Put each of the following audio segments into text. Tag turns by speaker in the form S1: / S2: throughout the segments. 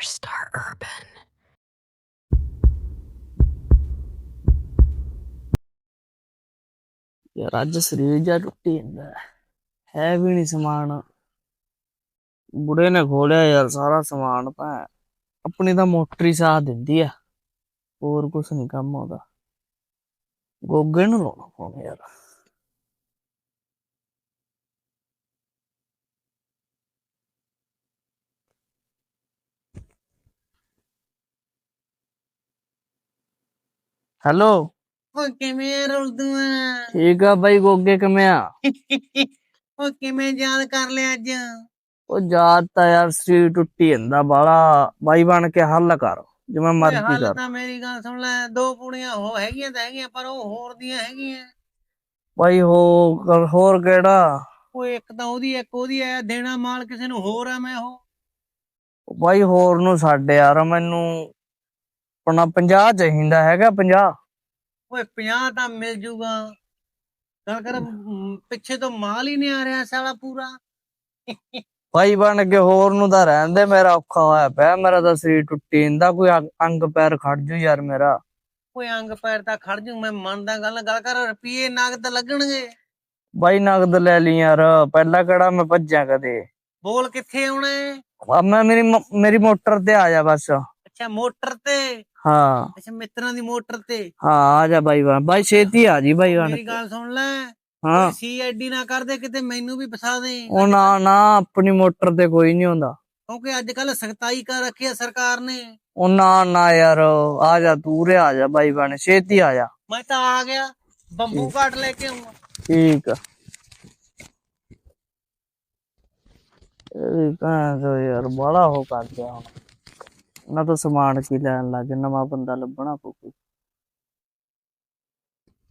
S1: Star Urban.
S2: ਯਾਰ ਅੱਜ ਸਰੀਰ ਜਾ ਟੁੱਟੀ ਜਾਂਦਾ ਹੈ। ਵੀ ਨਹੀਂ ਸਮਾਨ। ਬੁੜੇ ਨੇ ਖੋਲਿਆ ਯਾਰ ਸਾਰਾ ਸਮਾਨ ਤਾਂ ਆਪਣੀ ਤਾਂ ਮੋਟਰ ਹੀ ਸਾਥ ਦਿੰਦੀ ਆ। ਹੋਰ ਕੁਛ ਨਹੀਂ ਕੰਮ ਆਉਂਦਾ। ਗੋਗੇ ਨੂੰ ਲਾਉਣਾ ਪਊਗਾ ਯਾਰ। ਹੈਲੋ
S3: ਉਹ ਕਿਵੇਂ ਰੁਲਦੂਆ
S2: ਠੀਕ ਆ ਬਾਈ ਗੋਗੇ ਕਿਵੇਂ ਆ?
S3: ਉਹ ਕਿਵੇਂ ਯਾਦ ਕਰ ਲਿਆ ਅੱਜ?
S2: ਉਹ ਜਾਤ ਤਾਂ ਯਾਰ ਸਰੀਰ ਟੁੱਟੀ ਜਾਂਦਾ ਬਾਲਾ ਬਾਈ ਬਣ ਕੇ ਹੱਲ ਕਰ ਜਿਵੇਂ ਮਰਜ਼ੀ ਕਰ।
S3: ਤਾਂ ਮੇਰੀ ਗੱਲ ਸੁਣ ਲੈ ਦੋ ਪੁੜੀਆਂ ਹੋ ਹੈਗੀਆਂ ਤਾਂ ਹੈਗੀਆਂ ਪਰ ਉਹ ਹੋਰ ਦੀਆਂ ਹੈਗੀਆਂ।
S2: ਬਾਈ ਹੋ ਹੋਰ ਕਿਹੜਾ?
S3: ਉਹ ਇੱਕ ਤਾਂ ਉਹਦੀ ਇੱਕ ਉਹਦੀ ਐ ਦੇਣਾ ਮਾਲ ਕਿਸੇ ਨੂੰ ਹੋਰ ਆ ਮੈਂ ਉਹ।
S2: ਬਾਈ ਹੋਰ ਨੂੰ ਛੱਡ ਯਾਰ ਮੈਨੂੰ ਆਪਣਾ 50 ਚਾਹੀਦਾ ਹੈਗਾ 50
S3: ਓਏ 50 ਤਾਂ ਮਿਲ ਜੂਗਾ। ਗੱਲ ਕਰ ਪਿੱਛੇ ਤੋਂ ਮਾਲ ਹੀ ਨਹੀਂ ਆ ਰਿਹਾ ਸਾਲਾ ਪੂਰਾ।
S2: ਬਾਈ ਬਣ ਕੇ ਹੋਰ ਨੂੰ ਤਾਂ ਰਹਿੰਦੇ ਮੇਰਾ ਔਖਾ ਹੋਇਆ ਪਿਆ। ਮੇਰਾ ਤਾਂ ਸਰੀਰ ਟੁੱਟੀ ਜਾਂਦਾ ਕੋਈ ਅੰਗ- ਪੈਰ ਖੜ ਜੂ ਯਾਰ ਮੇਰਾ।
S3: ਓਏ ਅੰਗ ਪੈਰ ਤਾਂ ਖੜ ਜੂ ਮੈਂ ਮੰਨਦਾ ਗੱਲ ਗੱਲ ਕਰ ਰੁਪਏ ਨਗਦ ਲੱਗਣਗੇ।
S2: ਬਾਈ ਨਗਦ ਲੈ ਲਈ ਯਾਰ ਪਹਿਲਾਂ ਕਿਹੜਾ ਮੈਂ ਭੱਜਿਆ ਕਦੇ।
S3: ਬੋਲ ਕਿੱਥੇ ਆਉਣਾ?
S2: ਆ ਮੈਂ ਮੇਰੀ ਮੇਰੀ ਮੋਟਰ ਤੇ ਆ ਜਾ ਬਸ।
S3: ਅੱਛਾ ਮੋਟਰ ਤੇ।
S2: ਹਾਂ।
S3: ਅੱਛਾ ਮਿੱਤਰਾਂ ਦੀ ਮੋਟਰ ਤੇ।
S2: ਹਾਂ ਆ ਜਾ ਬਾਈ ਬਣ ਬਾਈ ਛੇਤੀ ਆ ਜੀ ਬਾਈ ਬਣ
S3: ਮੇਰੀ
S2: ਕੇ
S3: ਗੱਲ ਸੁਣ ਲੈ।
S2: ਹਾਂ।
S3: ਸੀਆਈਡੀ ਨਾ ਕਰਦੇ ਕਿਤੇ ਮੈਨੂੰ ਵੀ ਫਸਾ ਦੇ।
S2: ਉਹ ਨਾ ਨਾ ਆਪਣੀ ਮੋਟਰ ਤੇ ਕੋਈ ਨਹੀਂ ਹੁੰਦਾ।
S3: ਕਿਉਂਕਿ ਅੱਜ ਕੱਲ ਸਖਤਾਈ ਕਰ ਰੱਖੀ ਹੈ ਸਰਕਾਰ ਨੇ।
S2: ਉਹ ਨਾ ਨਾ ਯਾਰ ਆ ਜਾ ਤੂੰ ਰੇ ਆ ਜਾ ਬਾਈ ਬਣ ਛੇਤੀ ਆ ਜਾ।
S3: ਮੈਂ ਤਾਂ ਆ ਗਿਆ ਬੰਬੂ ਕਾਟ ਲੈ ਕੇ ਆਉਂਗਾ
S2: ਠੀਕ ਆ। ਇਹ ਕਹਾਂ ਯਾਰ ਬੜਾ ਹੋ ਕਰ ਗਿਆ ਹੁਣ। ਨਾ ਤਾਂ ਸਮਾਨ ਕੀ ਲੈਣ ਲੱਗ ਨਵਾਂ ਬੰਦਾ ਲੱਭਣਾ ਪਊ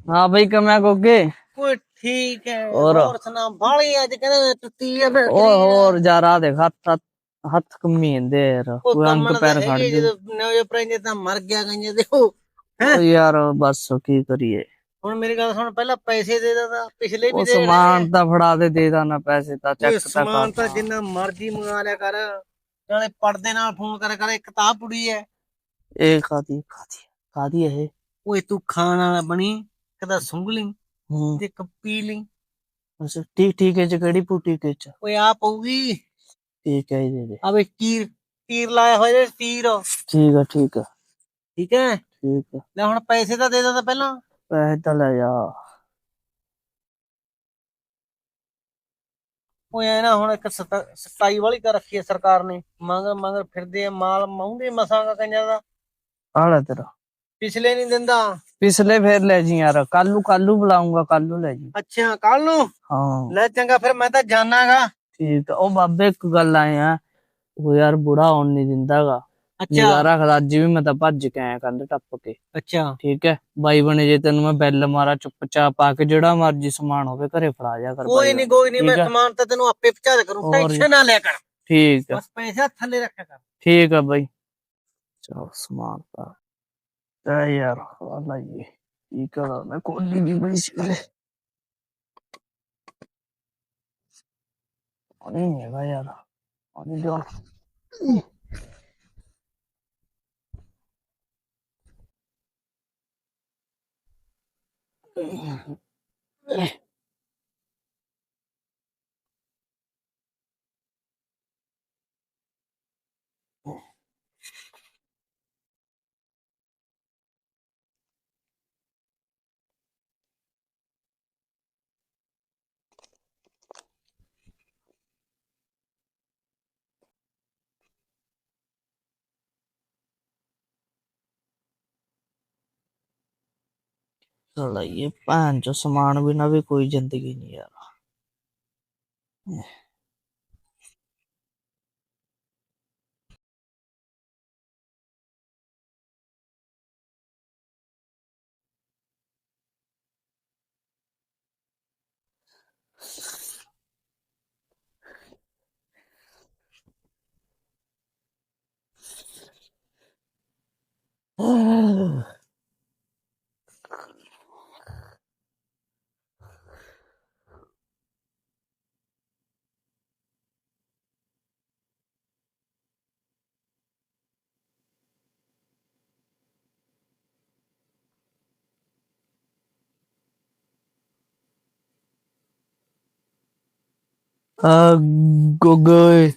S2: ਹਾਂ ਬਈ ਕਮਿਆ ਕੋਗੇ
S3: ਓਏ ਠੀਕ ਹੈ
S2: ਹੋਰ?
S3: ਹੋਰ ਸੁਣਾ ਬਾਲੀ ਅੱਜ ਕਹਿੰਦੇ ਟੁੱਟੀ ਹੈ ਫਿਰ
S2: ਓ ਹੋਰ ਜਰਾ ਦੇ ਹੱਥ ਹੱਥ- ਕੰਮੀ ਜਾਂਦੇ ਯਾਰ
S3: ਉਹ
S2: ਕੋਈ
S3: ਕੰਮਣ
S2: ਪੈਰ
S3: ਤਾਂ
S2: ਖੜ ਜੂ।
S3: ਨਵੇਂ ਪ੍ਰਾਂਜੇ ਤਾਂ ਮਰ ਗਿਆ ਗਈਆਂ ਦੇਖੋ
S2: ਓ ਯਾਰ ਬਸ ਕੀ ਕਰੀਏ।
S3: ਹੁਣ ਮੇਰੀ ਗੱਲ ਸੁਣ ਪਹਿਲਾਂ ਪੈਸੇ ਦੇ ਦਿੰਦਾ ਪਿਛਲੇ ਵੀ
S2: ਉਹ
S3: ਦੇ
S2: ਸਮਾਨ ਤਾਂ ਫੜਾ ਦੇ ਦੇ ਨਾ ਪੈਸੇ ਤਾਂ ਚੈੱਕ ਤਾਂ
S3: ਸਮਾਨ ਤਾਂ ਜਿੰਨਾ ਮਰਜ਼ੀ ਮੰਗਾ ਲਿਆ ਕਰ। ਨਾਲੇ ਪਰਦੇ ਨਾਲ ਫੋਨ ਕਰ ਕਰ ਇੱਕ ਕਿਤਾਬ ਪੁੜੀ ਹੈ
S2: ਇਹ ਖਾਦੀ ਖਾਦੀ ਖਾਦੀ ਇਹ?
S3: ਓਏ ਤੂੰ ਖਾਣ ਵਾਲਾ ਬਣੀ ਕਦਾ ਸੁੰਘ ਲਈ
S2: ਹੂੰ।
S3: ਤੇ ਇੱਕ ਪੀ ਲਈ
S2: ਅੱਛਾ ਠੀਕ ਠੀਕ ਹੈ ਚ ਕਿਹੜੀ ਪੂਟੀ ਕੇ ਚ?
S3: ਓਏ ਆ ਪਊਗੀ।
S2: ਠੀਕ ਹੈ ਦੇ ਦੇ।
S3: ਆ ਵੇ ਤੀਰ ਤੀਰ ਲਾਇਆ ਹੋਇਆ ਜੇ ਤੀਰ।
S2: ਠੀਕ ਆ ਠੀਕ ਆ
S3: ਠੀਕ ਹੈ
S2: ਠੀਕ ਆ
S3: ਲੈ ਹੁਣ ਪੈਸੇ ਤਾਂ ਦੇ ਦਿੰਦਾ ਪਹਿਲਾਂ।
S2: ਪੈਸੇ ਤਾਂ ਲੈ ਜਾ
S3: ਓਏ ਐ ਨਾ ਹੁਣ ਇੱਕ ਸਤਾ- ਸਤਾਈ ਵਾਲੀ ਕਰ ਰੱਖੀ ਹੈ ਸਰਕਾਰ ਨੇ। ਮੰਗ ਮੰਗ ਫਿਰਦੇ ਆ ਮਾਲ ਮਾਉਂਦੇ ਮਸਾਂ ਕੰਜਾਂ ਦਾ।
S2: ਆ ਲੈ ਤੇਰਾ।
S3: ਪਿਛਲੇ ਨਹੀਂ ਦਿੰਦਾ।
S2: ਪਿਛਲੇ ਫੇਰ ਲੈ ਜੀ ਯਾਰ ਕੱਲੂ ਕੱਲੂ ਬੁਲਾਉਂਗਾ ਕੱਲੂ ਲੈ ਜੀ।
S3: ਅੱਛਾ ਕੱਲ ਨੂੰ?
S2: ਹਾਂ।
S3: ਲੈ ਚੰਗਾ ਫਿਰ ਮੈਂ ਤਾਂ ਜਾਣਾਗਾ।
S2: ਠੀਕ ਆ। ਉਹ ਬਾਬੇ ਇੱਕ ਗੱਲ ਆਏ ਆ ਉਹ ਯਾਰ ਬੁੜਾ ਆਉਣ ਨਹੀਂ ਦਿੰਦਾਗਾ। ਰੱਖਦਾ ਅੱਜ ਵੀ ਮੈਂ ਤਾਂ ਭੱਜ ਕੇ ਆਇਆ ਕੰਧ ਟੱਪ ਕੇ।
S3: ਅੱਛਾ।
S2: ਠੀਕ ਹੈ? ਬਾਈ ਬਣੇ ਜੇ ਤੈਨੂੰ ਮੈਂ ਬੈਲ ਮਾਰਾ ਚੁੱਪਚਾਪ ਆ ਕੇ ਜਿਹੜਾ ਮਰਜ਼ੀ ਸਮਾਨ ਹੋਵੇ ਘਰੇ ਫੜਾ ਜਾ ਕਰ
S3: ਕੋਈ ਨਹੀਂ ਕੋਈ ਨਹੀਂ ਮੈਂ। ਸਮਾਨ ਤਾਂ ਤੈਨੂੰ ਆਪੇ ਪਹੁੰਚਾ ਦੇ ਕਰੂੰ ਟੈਨਸ਼ਨ ਨਾ ਲਿਆ ਕਰ।
S2: ਠੀਕ ਆ
S3: ਬਸ ਪੈਸਾ ਥੱਲੇ ਰੱਖਿਆ ਕਰ।
S2: ਠੀਕ ਆ ਬਾਈ। ਚਲ ਸਮਾਨ ਤਾਂ ਤਾਂ ਯਾਰ ਆ ਲਾਈਏ। ਕੀ ਕਰਾਂ ਮੈਂ ਕੋਲੀ ਵੀ ਬਈ ਸੀ ਰੇ ਨਹੀਂ ਹੈਗਾ ਯਾਰ। ਪਾਣੀ ਦਿਓ Mm. Ugh. ਸਾਲਾ ਇਹ ਭੈਣ ਚੋ ਸਮਾਨ ਬਿਨਾ ਵੀ ਕੋਈ ਜ਼ਿੰਦਗੀ ਨਹੀਂ ਯਾਰ Oh. à, của người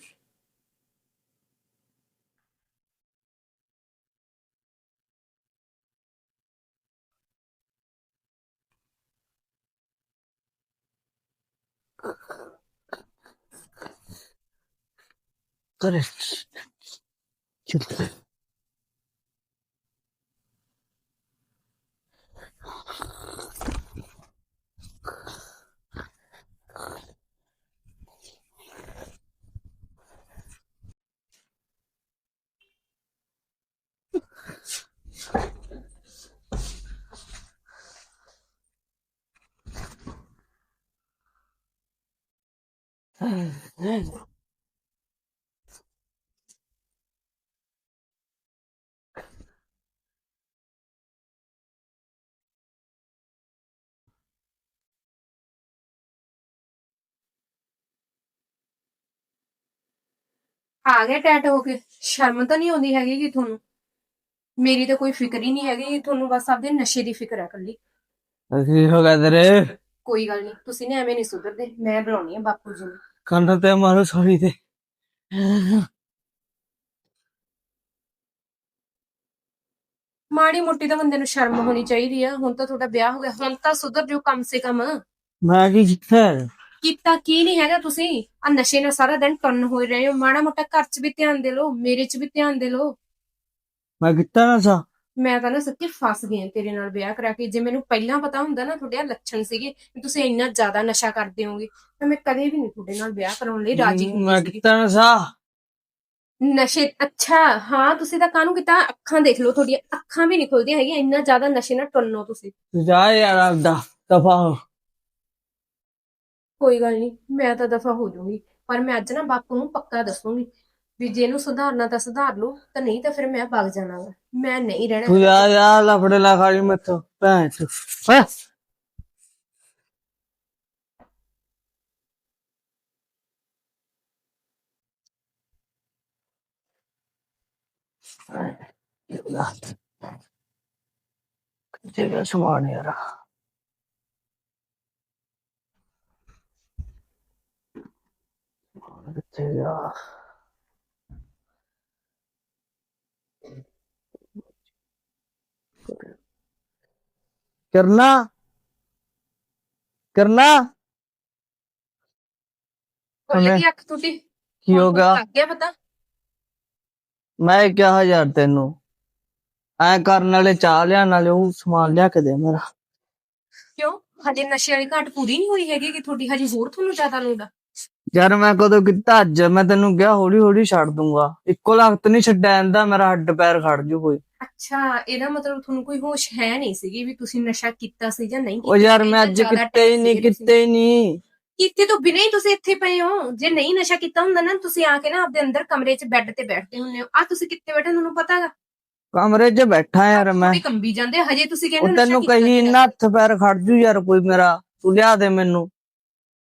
S2: Got it.
S1: ਆ ਗਏ ਟੈਟ ਹੋ ਕੇ। ਸ਼ਰਮ ਤਾਂ ਨਹੀਂ ਆਉਂਦੀ ਹੈਗੀ ਕਿ ਤੁਹਾਨੂੰ? ਮੇਰੀ ਤਾਂ ਕੋਈ ਫਿਕਰ ਹੀ ਨਹੀਂ ਹੈਗੀ ਕਿ ਤੁਹਾਨੂੰ ਬਸ ਆਪਦੇ ਨਸ਼ੇ ਦੀ ਫਿਕਰ ਹੈ ਕੱਲੀ
S2: ਕੀ ਹੋ ਗਿਆ ਤੇਰੇ
S1: ਕੋਈ ਗੱਲ ਨਹੀਂ ਤੁਸੀਂ ਨੇ ਐਵੇਂ ਨਹੀਂ ਸੁਧਰਦੇ ਮੈਂ ਬੁਲਾਉਣੀ ਆ ਬਾਪੂ ਜੀ ਨੂੰ।
S2: ਮਾਰੋ ਸੋਰੀ ਤੇ
S1: ਮਾੜੀ ਮੋਟੀ ਤਾਂ ਬੰਦੇ ਨੂੰ ਸ਼ਰਮ ਹੋਣੀ ਚਾਹੀਦੀ ਆ ਹੁਣ ਤਾਂ ਤੁਹਾਡਾ ਵਿਆਹ ਹੋ ਗਿਆ。ਹੁਣ ਤਾਂ ਸੁਧਰ ਜੋ ਕਮ ਸੇ ਕਮ।
S2: ਮੈਂ ਕੀ ਕੀਤਾ
S1: ਕੀਤਾ ਕੀ ਨਹੀਂ ਹੈਗਾ ਤੁਸੀਂ? ਆ ਨਸ਼ੇ ਨਾਲ ਸਾਰਾ ਦਿਨ ਟੰਨ ਹੋਏ ਰਹੇ ਹੋ। ਮਾੜਾ ਮੋਟਾ ਘਰ 'ਚ ਵੀ ਧਿਆਨ ਦੇ ਲਓ। ਮੇਰੇ 'ਚ ਵੀ ਧਿਆਨ ਦੇ ਲਓ।
S2: ਮੈਂ ਕੀਤਾ ਨਾ ਸਾ।
S1: ਮੈਂ ਤਾਂ ਨਾ ਸੱਚੀ ਫਸ ਗਈ ਹਾਂ ਤੇਰੇ ਨਾਲ ਵਿਆਹ ਕਰਾ ਕੇ। ਜੇ ਮੈਨੂੰ ਪਹਿਲਾਂ ਪਤਾ ਹੁੰਦਾ ਨਾ ਤੁਹਾਡੇ ਆਹ ਲੱਛਣ ਸੀਗੇ ਤੁਸੀਂ ਇੰਨਾ ਜ਼ਿਆਦਾ ਨਸ਼ਾ ਕਰਦੇ ਹੋਗੇ ਤਾਂ ਮੈਂ ਕਦੇ ਵੀ ਨਹੀਂ ਤੁਹਾਡੇ ਨਾਲ ਵਿਆਹ ਕਰਾਉਣ ਲਈ ਰਾਜੀ
S2: ਮੈਂ
S1: ਹੁੰਦੀ ਸੀਗੀ।
S2: ਕੀਤਾ ਨਾ ਸਾ
S1: ਨਸ਼ੇ ਅੱਛਾ ਹਾਂ ਤੁਸੀਂ ਤਾਂ ਕਾਹਨੂੰ ਕੀਤਾ? ਅੱਖਾਂ ਦੇਖ ਲਓ ਤੁਹਾਡੀਆਂ ਅੱਖਾਂ ਵੀ ਨਹੀਂ ਖੁੱਲਦੀਆਂ ਹੈਗੀਆਂ ਇੰਨਾ ਜ਼ਿਆਦਾ ਨਸ਼ੇ ਨਾਲ ਟੁੰਨੋ ਤੁਸੀਂ।
S2: ਤੂੰ ਜਾ ਯਾਰ ਆਪਦਾ ਦਫਾ ਹੋ।
S1: ਕੋਈ ਗੱਲ ਨਹੀਂ ਮੈਂ ਤਾਂ ਦਫਾ ਹੋ ਜਾਊਂਗੀ ਪਰ ਮੈਂ ਅੱਜ ਨਾ ਬਾਪੂ ਨੂੰ ਪੱਕਾ ਦੱਸੂੰਗੀ ਵੀ ਜੇ ਇਹਨੂੰ ਸੁਧਾਰਨਾ ਤਾਂ ਸੁਧਾਰ ਲਓ, ਤਾਂ ਨਹੀਂ ਤਾਂ ਫਿਰ ਮੈਂ ਭੱਗ ਜਾਣਾ ਵਾ। ਮੈਂ ਨਹੀਂ ਰਹਿਣਾ।
S2: ਤੂੰ ਜਾ ਜਾ ਲਫੜੇ ਲਾ ਖਾਲੀ ਮੈਥੋਂ, ਭੈਣ ਚੋ। ਹੈਂ? ਕਿੱਥੇ ਗਿਆ ਸਮਾਨ ਯਾਰ? ਕਿੱਥੇ ਗਿਆ? ਕਰਨਾ ਕਰਨਾ।
S1: ਖੁੱਲ ਗਈ ਅੱਖ ਟੁੱਟੀ
S2: ਕੀ ਹੋ ਗਿਆ?
S1: ਲੱਗ ਗਿਆ ਪਤਾ।
S2: ਮੈਂ ਕਿਹਾ ਹਜ਼ਾਰ ਤੈਨੂੰ। ਐ ਕਰਨ ਵਾਲੇ ਚਾਹ ਲਿਆ ਨਾਲੇ ਉਹ ਸਮਾਨ ਲਿਆ ਕੇ ਦੇ ਮੇਰਾ।
S1: ਕਿਉਂ? ਹਜੇ ਨਸ਼ੇ ਵਾਲੀ ਘਾਟ ਪੂਰੀ ਨਹੀਂ ਹੋਈ ਹੈਗੀ ਕਿ ਤੁਹਾਡੀ ਹਜੇ ਹੋਰ ਤੁਹਾਨੂੰ ਜ਼ਿਆਦਾ ਲੋੜ ਆ?
S2: ਯਾਰ ਮੈਂ ਕਦੋਂ ਕੀਤਾ ਅੱਜ? ਮੈਂ ਤੈਨੂੰ ਕਿਹਾ ਹੌਲੀ ਹੌਲੀ ਛੱਡ ਦੂੰਗਾ। ਇੱਕੋ ਲਖਤ ਨਹੀਂ ਛੱਡਿਆ ਜਾਂਦਾ ਮੇਰਾ ਹੱਡ ਪੈਰ ਖੜ ਜੂ ਕੋਈ।
S1: ਅੱਛਾ ਇਹਦਾ ਮਤਲਬ ਤੁਹਾਨੂੰ ਕੋਈ ਹੋਸ਼ ਹੈ ਨਹੀਂ ਸੀਗੀ ਵੀ ਤੁਸੀਂ ਨਸ਼ਾ ਕੀਤਾ ਸੀ ਜਾਂ ਨਹੀਂ
S2: ਉਹ ਯਾਰ ਮੈਂ ਅੱਜ ਕਿਤੇ ਹੀ ਨਹੀਂ। ਕਿਤੇ ਹੀ ਨਹੀਂ।
S1: ਕੀਤੇ ਤੋਂ ਬਿਨਾਂ ਹੀ ਤੁਸੀਂ ਇੱਥੇ ਪਏ ਹੋ। ਜੇ ਨਹੀਂ ਨਸ਼ਾ ਕੀਤਾ ਹੁੰਦਾ ਨਾ ਤੁਸੀਂ ਆ ਕੇ ਨਾ ਆਪਦੇ ਅੰਦਰ ਕਮਰੇ 'ਚ ਬੈੱਡ ਤੇ ਬੈਠਦੇ ਹੁੰਦੇ ਹੋ। ਆ ਤੁਸੀਂ ਕਿੱਥੇ ਬੈਠੇ ਤੁਹਾਨੂੰ ਪਤਾ ਹੈਗਾ?
S2: ਕਮਰੇ 'ਚ ਬੈਠਾ ਯਾਰ ਮੈਂ।
S1: ਕੰਬੀ ਜਾਂਦੇ ਹਜੇ ਤੁਸੀਂ ਕਹਿੰਦੇ
S2: ਤੈਨੂੰ ਕਹੀ। ਇੰਨਾ ਹੱਥ ਪੈਰ ਖੜ ਜੂ ਯਾਰ ਕੋਈ ਮੇਰਾ। ਤੂੰ ਲਿਆ ਦੇ ਮੈਨੂੰ।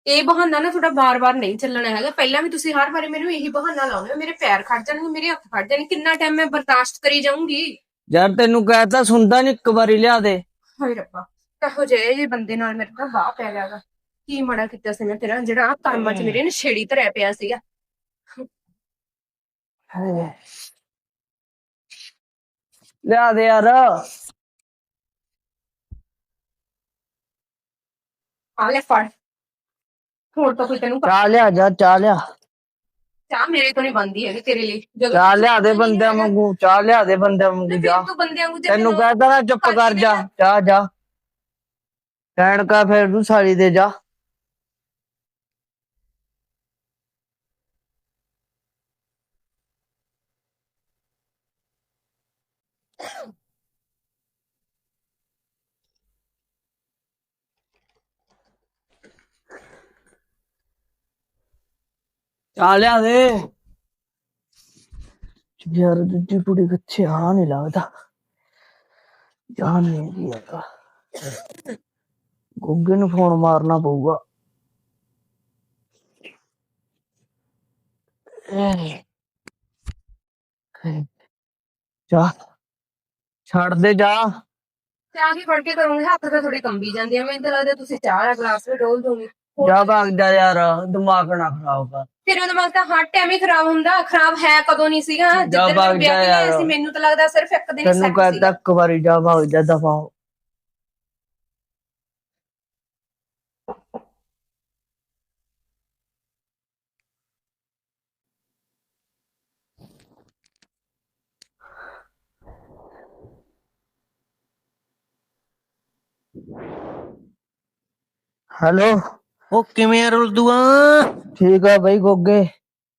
S1: ਇਹ ਬਹਾਨਾ ਨਾ ਤੁਹਾਡਾ ਬਾਰ-ਬਾਰ ਨਹੀਂ ਚੱਲਣਾ ਹੈਗਾ। ਪਹਿਲਾਂ ਵੀ ਤੁਸੀਂ ਹਰ ਵਾਰੀ ਮੈਨੂੰ ਇਹੀ ਬਹਾਨਾ ਲਾਉਂਦੇ ਹੋ ਮੇਰੇ ਪੈਰ ਖੜ ਜਾਣਗੇ ਮੇਰੇ ਹੱਥ ਖੜ ਜਾਣਗੇ ਕਿੰਨਾ ਟਾਈਮ ਮੈਂ ਬਰਦਾਸ਼ਤ ਕਰੀ ਜਾਊਂਗੀ?
S2: ਯਾਰ ਤੈਨੂੰ ਕਹਿਤਾ ਸੁਣਦਾ ਨਹੀਂ ਇੱਕ ਵਾਰੀ ਲਿਆ ਦੇ।
S1: ਹਾਏ ਰੱਬਾ ਕਹੋ ਜੇ ਜੇ ਬੰਦੇ ਨਾਲ ਮੇਰੇ ਤਾਂ ਵਾਹ ਪੈ ਗਿਆਗਾ ਕੀ ਮੜਾ ਕੀਤਾ ਸੀ ਮੈਂ ਤੇਰਾ ਜਿਹੜਾ ਆ ਕਰਮਾਂ 'ਚ ਮੇਰੇ ਨਸ਼ੇੜੀ ਧਰਿਆ ਪਿਆ ਸੀਗਾ।
S2: ਲਿਆ ਦੇ ਯਾਰ।
S1: ਆ ਲੈ ਫੜ। ਤਾਂ ਕੋਈ ਤੈਨੂੰ ਪਤਾ-
S2: ਚਾਹ ਲਿਆ ਜਾ ਚਾਹ ਲਿਆ।
S1: ਚਾਹ ਮੇਰੇ ਤੋਂ ਨਹੀਂ ਬੰਦੀ ਹੈਗੀ ਤੇਰੇ ਲਈ। ਜਦੋਂ
S2: ਚਾਹ
S1: ਤੂੰ
S2: ਲਿਆ ਦੇ ਬੰਦਿਆਂ ਵਾਂਗੂ ਚਾਹ ਲਿਆ ਦੇ ਬੰਦਿਆਂ ਵਾਂਗੂ
S1: ਤੇ
S2: ਜਾ।
S1: ਤੂੰ ਬੰਦਿਆਂ
S2: ਤੈਨੂੰ
S1: ਮੈਨੂੰ-
S2: ਕਹਿਤਾ ਨਾ ਚੁੱਪ ਕਰ ਜਾ ਜਾ ਜਾ। ਕਹਿਣ ਕਾ ਫਿਰ ਤੂੰ ਸਾਲੀ ਦੇ ਜਾ। ਚਾਹ ਲਿਆ ਦੇ ਯਾਰ ਦੂਜੀ ਕੁੜੀ ਕਿੱਥੇ ਆ ਨਹੀਂ ਲੱਗਦਾ ਜਾਨ ਨਹੀਂ ਦੀ ਹੈਗਾ ਗੁੱਗੇ ਨੂੰ ਫੋਨ ਮਾਰਨਾ ਪਊਗਾ ਜਾ ਛੱਡ ਦੇ ਜਾ
S1: ਚਾਹ ਕੀ ਫੜ ਕੇ ਕਰੂੰਗੀ ਹੱਥ ਤਾਂ ਥੋੜੇ ਕੰਬੀ ਜਾਂਦੇ ਆ ਮੈਨੂੰ ਤਾਂ ਲੱਗਦਾ ਤੁਸੀਂ ਚਾਹ ਦਾ ਗਲਾਸ ਵੀ ਡੋਲ ਦੋਗੇ
S2: ਜਾ ਭਾਗ ਜਾ ਯਾਰ ਦਿਮਾਗ ਨਾ ਖਰਾਬ ਕਰ
S1: ਤੇਰੇ ਦਿਮਾਗ ਤਾਂ ਹਰ ਟਾਈਮ ਹੀ ਖਰਾਬ ਹੁੰਦਾ ਖਰਾਬ ਹੈ ਕਦੋਂ ਨਹੀਂ ਸੀਗਾ
S2: ਜਾ
S1: ਜਿੱਦਣ
S2: ਭਾਗ
S1: ਮੈਂ ਵਿਆਹ
S2: ਜਾ
S1: ਕੇ ਲਿਆਏ
S2: ਯਾਰ।
S1: ਸੀ ਮੈਨੂੰ ਤਾਂ ਲੱਗਦਾ ਸਿਰਫ ਇੱਕ ਦਿਨ ਹੀ
S2: ਤੈਨੂੰ ਕਹਿੰਦਾ। ਇੱਕ ਵਾਰੀ ਜਾ ਭਾਗ ਜਾ ਦਫਾ ਹੋ ਹੈਲੋ
S3: ਉਹ ਕਿਵੇਂ ਆ ਰੁਲਦੂਆ?
S2: ਠੀਕ ਆ ਬਈ ਗੋਗੇ।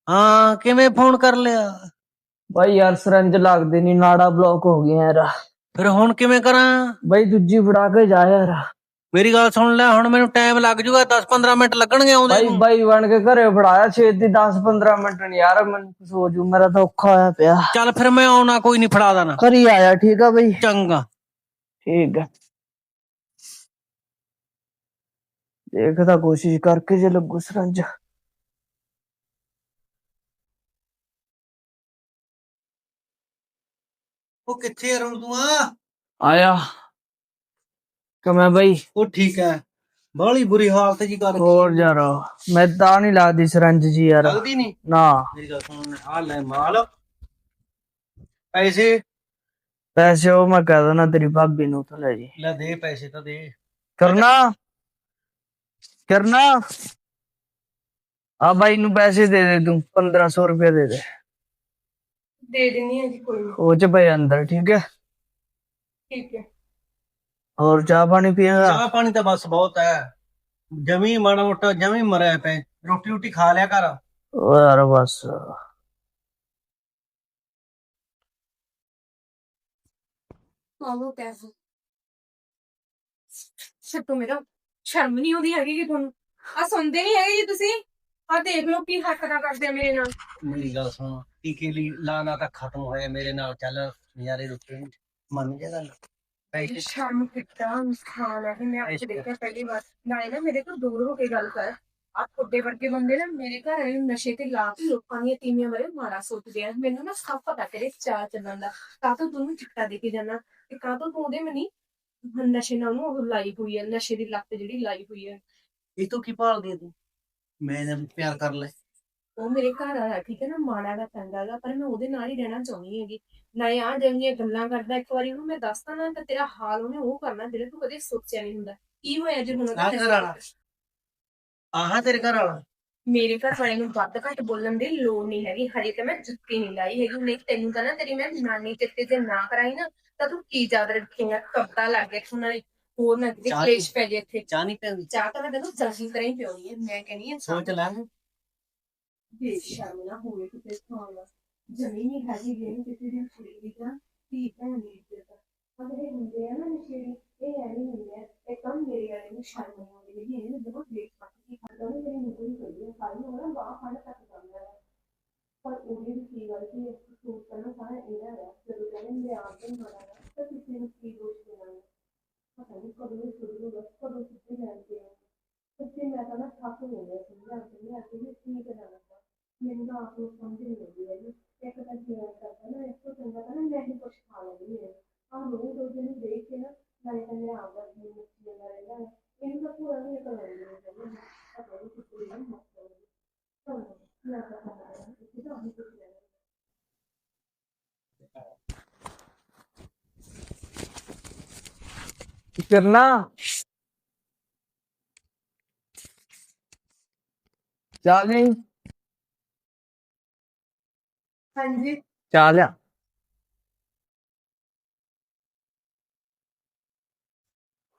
S3: ਹਾਂ ਕਿਵੇਂ ਫੋਨ ਕਰ ਲਿਆ?
S2: ਬਾਈ ਯਾਰ ਸਰੰਜ ਲੱਗਦੇ ਨਹੀਂ ਨਾੜਾ ਬਲੌਕ ਹੋ ਗਿਆ ਯਾਰ।
S3: ਫਿਰ ਹੁਣ ਕਿਵੇਂ ਕਰਾਂ?
S2: ਬਾਈ ਦੂਜੀ ਫੜਾ ਕੇ ਜਾ ਯਾਰ।
S3: ਮੇਰੀ ਗੱਲ ਸੁਣ ਲੈ ਹੁਣ ਮੈਨੂੰ ਟਾਈਮ ਲੱਗ ਜਾਊਗਾ 10-15 ਮਿੰਟ ਲੱਗਣਗੇ ਆਉਂਦੇ
S2: ਬਾਈ
S3: ਨੂੰ।
S2: ਬਾਈ ਬਣ ਕੇ ਘਰੇ ਫੜਾਇਆ ਛੇਤੀ 10 15 ਮਿੰਟ ਨਹੀਂ ਯਾਰ ਮੈਨੂੰ ਸੋ ਜੂ ਮੇਰਾ ਤਾਂ ਔਖਾ ਹੋਇਆ ਪਿਆ।
S3: ਚੱਲ ਫਿਰ ਮੈਂ ਆਉਣਾ ਕੋਈ ਨਹੀਂ ਫੜਾ ਦੇਣਾ।
S2: ਘਰੀ ਆਇਆ ਠੀਕ ਆ ਬਈ?
S3: ਚੰਗਾ।
S2: ਠੀਕ ਆ। ਦੇਖਦਾ ਕੋਸ਼ਿਸ਼ ਕਰਕੇ ਜੇ ਲੱਗੂ ਸਰੰਜ।
S3: ਉਹ ਕਿੱਥੇ ਆ ਰੁਲਦੂਆ
S2: ਆਇਆ। ਕਮੇ ਬਈ।
S3: ਉਹ ਠੀਕ ਹੈ। ਬਾਹਲੀ ਬੁਰੀ ਹਾਲਤ ਜੀ ਕਰ
S2: ਹੋਰ ਯਾਰ ਮੈਂ ਤਾਂ ਨਹੀਂ ਲੱਗਦੀ ਸਰੰਜ ਜੀ ਯਾਰ।
S3: ਲੱਗਦੀ ਨਹੀਂ?
S2: ਨਾ।
S3: ਮੇਰੀ ਗੱਲ ਸੁਣ ਆ ਲੈ ਮਾਲ। ਪੈਸੇ?
S2: ਪੈਸੇ ਉਹ ਮੈਂ ਕਹਿ ਦੇਣਾ ਤੇਰੀ ਭਾਬੀ ਨੂੰ ਤਾਂ ਲੈ ਜੀ।
S3: ਲੈ ਦੇ ਪੈਸੇ ਤਾਂ ਦੇ।
S2: ਕਰਨਾ? ਕਰਨਾ? ਆ ਬਾਈ ਨੂੰ ਪੈਸੇ ਦੇ ਦੇ ਤੂੰ 1500 ਰੁਪਏ ਦੇ ਦੇ।
S1: ਦੇ ਦਿੰਨੀ ਆ ਜੀ ਕੋਈ ਨੀ,
S2: ਉਹ ਚ ਪਏ ਅੰਦਰ ਠੀਕ ਹੈ?
S1: ਠੀਕ ਹੈ।
S2: ਹੋਰ ਚਾਹ ਪਾਣੀ ਪੀਏਗਾ?
S3: ਚਾਹ ਪਾਣੀ ਤਾਂ ਬਸ ਬਹੁਤ ਹੈ। ਜਮੀ ਮਾੜਾ ਮੋਟਾ ਜਮੀ ਮਰਿਆ ਪਏ ਰੋਟੀ ਰੋਟੀ ਖਾ ਲਿਆ ਕਰ।
S2: ਉਹ ਯਾਰ ਬਸ।
S1: ਆਲੋ ਪੈਸੇ। ਸੱਤੋ ਮੇਰਾ। ਸ਼ਰਮ ਨਹੀਂ ਆਉਂਦੀ ਹੈਗੀ ਕਿ ਤੁਹਾਨੂੰ? ਆ ਸੁਣਦੇ ਨਹੀਂ ਹੈਗੇ ਜੀ ਤੁਸੀਂ? ਆ ਦੇਖ ਲਓ ਕੀ ਹਰਕਤਾਂ ਕਰਦੇ ਆ ਮੇਰੇ ਨਾਲ।
S3: ਮੇਰੀ ਗੱਲ ਸੁਣ ਟੀਕੇ ਲਈ ਲਾਣਾ ਤਾਂ ਖਤਮ ਹੋਇਆ ਮੇਰੇ ਨਾਲ ਚੱਲ ਨਜ਼ਾਰੇ ਨੂੰ ਮੰਨ ਜਾ ਗੱਲ ਪੈਸੇ
S1: ਸ਼ਰਮ ਕਿੱਦਾਂ ਹੈ ਕਿ ਮੈਂ ਅੱਜ ਦੇਖਿਆ ਪਹਿਲੀ ਵਾਰ। ਨਾਲੇ ਨਾ ਮੇਰੇ ਤੋਂ ਦੂਰ ਹੋ ਕੇ ਗੱਲ ਕਰ। ਆ ਤੁਹਾਡੇ ਵਰਗੇ ਬੰਦੇ ਨਾ ਮੇਰੇ ਘਰ ਵਾਲੇ ਨਸ਼ੇ ਤੇ ਲਾ ਕੇ ਲੋਕਾਂ ਦੀਆਂ ਤੀਵੀਆਂ ਬਾਰੇ ਮਾੜਾ ਸੋਚਦੇ ਆ। ਮੈਨੂੰ ਨਾ ਸਭ ਪਤਾ ਤੇਰੇ ਚਾਹ ਚੱਲਣ ਦਾ। ਤੋਂ ਤੂੰ ਚਿੱਟਾ ਦੇ ਕੇ ਜਾਣਾ ਤੇ ਕਾਹ ਤੋਂ ਤੂੰ ਉਹਦੇ ਮਨੀ ਨਸ਼ੇ ਨਾਲ ਉਹਨੂੰ ਉਹ ਲਾਈ ਹੋਈ ਹੈ ਨਸ਼ੇ ਦੀ ਲੱਤ ਜਿਹੜੀ ਲਾਈ ਹੋਈ ਹੈ
S3: ਇਹ ਤੋਂ ਕੀ ਭਾਲਦੀ ਆ ਤੂੰ? ਮੈਂ ਇਹਨੂੰ ਪਿਆਰ ਕਰ ਲੈ।
S1: ਉਹ ਮੇਰੇ ਘਰ ਵਾਲਾ ਠੀਕ ਹੈ ਨਾ ਮਾੜਾ ਦਾ ਚੰਗਾ ਗਾ ਪਰ ਮੈਂ ਉਹਦੇ ਨਾਲ ਹੀ ਰਹਿਣਾ ਚਾਹੁੰਦੀ ਹੈਗੀ। ਨਾਲੇ ਆ ਜਿਹੜੀਆਂ ਗੱਲਾਂ ਕਰਦਾ ਇੱਕ ਵਾਰੀ ਉਹਨੂੰ ਮੈਂ ਦੱਸਦਾ ਨਾ ਤਾਂ ਤੇਰਾ ਹਾਲ ਉਹਨੇ ਉਹ ਕਰਨਾ ਜਿਹੜੇ ਤੂੰ ਕਦੇ ਸੋਚਿਆ ਨਹੀਂ ਹੁੰਦਾ। ਕੀ ਹੋਇਆ ਜੇ ਹੁਣ
S3: ਆਹ ਘਰ ਵਾਲਾ? ਆਹਾਂ ਤੇਰੇ ਘਰ ਵਾਲਾ?
S1: ਮੇਰੇ ਘਰ ਵਾਲੇ ਨੂੰ ਵੱਧ ਘੱਟ ਬੋਲਣ ਦੀ ਲੋੜ ਨਹੀਂ ਹੈਗੀ ਹਜੇ ਤਾਂ ਮੈਂ ਜੁੱਤੀ ਨਹੀਂ ਲਾਈ ਹੈਗੀ। ਨਹੀਂ ਤੈਨੂੰ ਤਾਂ ਨਾ ਤੇਰੀ ਮੈਂ ਨਾਨੀ ਚਿੱਤੇ ਤੇ ਨਾ ਕਰਾਈ ਨਾ ਤਾਂ ਤੂੰ ਕੀ ਯਾਦ ਰੱਖੇਂਗਾ? ਕਪੜਾ ਲੱਗ ਗਿਆ ਤੂੰ ਨਾਲੇ ਹੋਰ ਨਾ ਕਿਤੇ
S3: ਚਾਹ-
S1: ਕਲੇਸ਼ ਪੈ ਜੇ ਇੱਥੇ।
S3: ਚਾਹ ਨਹੀਂ ਪੈਂਦੀ।
S1: ਚਾਹ ਤਾਂ ਮੈਂ ਤੈਨੂੰ ਜਲਦੀ ਕਰਾਂ ਹੀ ਪਿਉਣੀ ਹੈ ਮੈਂ ਕਹਿੰਦੀ ਹਾਂ
S3: ਸੋਚ ਲੈ।
S1: ਬੇਸ਼ਰਮ ਨਾ ਹੋਵੇ ਕਿਤੇ ਖਾਣਾ ਜ਼ਮੀਨ ਹੀ ਹੈਗੀ ਜਿਹੜੀ ਕਿਸੇ ਦੀ ਕੁੜੀ ਦੀ ਤਾਂ ਧੀ ਭੈਣ ਦੀ ਇੱਜ਼ਤ। ਆ ਅਗਰ ਇਹ ਹੁੰਦੇ ਆ ਨਾ ਨਸ਼ੇੜੀ ਇਹ ਐਵੇਂ ਹੁੰਦੇ ਆ। ਇਹ ਕੰਮ ਮੇਰੇ ਵਾਲੇ ਨੂੰ ਸ਼ਰਮ ਨਹੀਂ ਆਉਂਦੀ ਹੈਗੀ ਇਹਨੂੰ ਬਹੁਤ ਦੇਖ ਪੱਕੀ ਖੜਦਾ ਉਹਨੇ ਮੇਰੀ ਨੁਕਰੀ ਕਰੀ ਹੈ ਕੱਲ ਨੂੰ ਨਾ ਬਾਹ ਫੜ ਤੱਕ ਜਾਂਦਾ ਹੈ ਪਰ ਉਹਦੀ ਵੀ ਕੀ ਗੱਲ ਕਿ ਇਸ ਸੂਟ ਕਰਨਾ ਸਾਰਾ ਇਹਦਾ ਹੈ ਜਦੋਂ ਕਹਿੰਦੇ ਮੈਂ ਆਪ ਹੀ ਮਾਰਾ ਹੈ ਤਾਂ ਕਿਸੇ ਨੂੰ ਕੀ ਦੋਸ਼ ਦੇਣਾ ਹੈ? ਪਤਾ ਨਹੀਂ ਕਦੋਂ ਇਹ ਸ਼ੁਰੂ ਹੋਗਾ ਕਦੋਂ ਸਿੱਧੇ ਜਾਂਦੇ ਆ ਸੱਚੀ ਮੈਂ ਤਾਂ ਨਾ ਥੱਕ ਹੋ ਗਿਆ ਸੀ ਮੈਂ ਸਮਝਿਆ ਕਿ ਮੈਂ ਕੀ ਕਰਾਂ ਮੈਨੂੰ ਤਾਂ ਆਪ ਨੂੰ ਸਮਝ ਨਹੀਂ ਆਉਂਦੀ ਹੈਗੀ। ਇੱਕ ਤਾਂ ਜੀਵਨ ਕਰਦਾ ਨਾ ਇਸ ਤੋਂ ਚੰਗਾ ਤਾਂ ਨਾ ਮੈਂ ਹੀ ਕੁਛ ਖਾ ਲੈਂਦੀ ਹਾਂ। ਆਹ ਰੋਜ਼ ਰੋਜ਼ ਨੂੰ ਦੇਖ ਕੇ ਨਾ, ਨਾਲੇ ਤਾਂ ਮੇਰਾ ਆਪਦਾ ਜੀਵਨ ਮੁੱਕੀ ਜਾਂਦਾ ਰਹਿੰਦਾ ਹੈ। ਇਹਨੂੰ ਤਾਂ ਪੂਰਾ ਨਹੀਂ ਕਰ ਲੈਂਦੀ ਹੈ ਕਹਿੰਦੀ ਪਤਾ ਨਹੀਂ ਕਿੱਥੇ ਨਹੀਂ ਮੱਤ ਹੋਈ ਤਾਂ ਮੈਂ ਤਾਂ ਕਰਨਾ ਹੈ ਕਿ ਤਾਂ ਨਹੀਂ ਕੁਝ
S2: ਕਰਨਾ? ਚਾਹ ਨਹੀਂ
S1: ਹਾਂਜੀ।
S2: ਚਾਹ ਲਿਆ।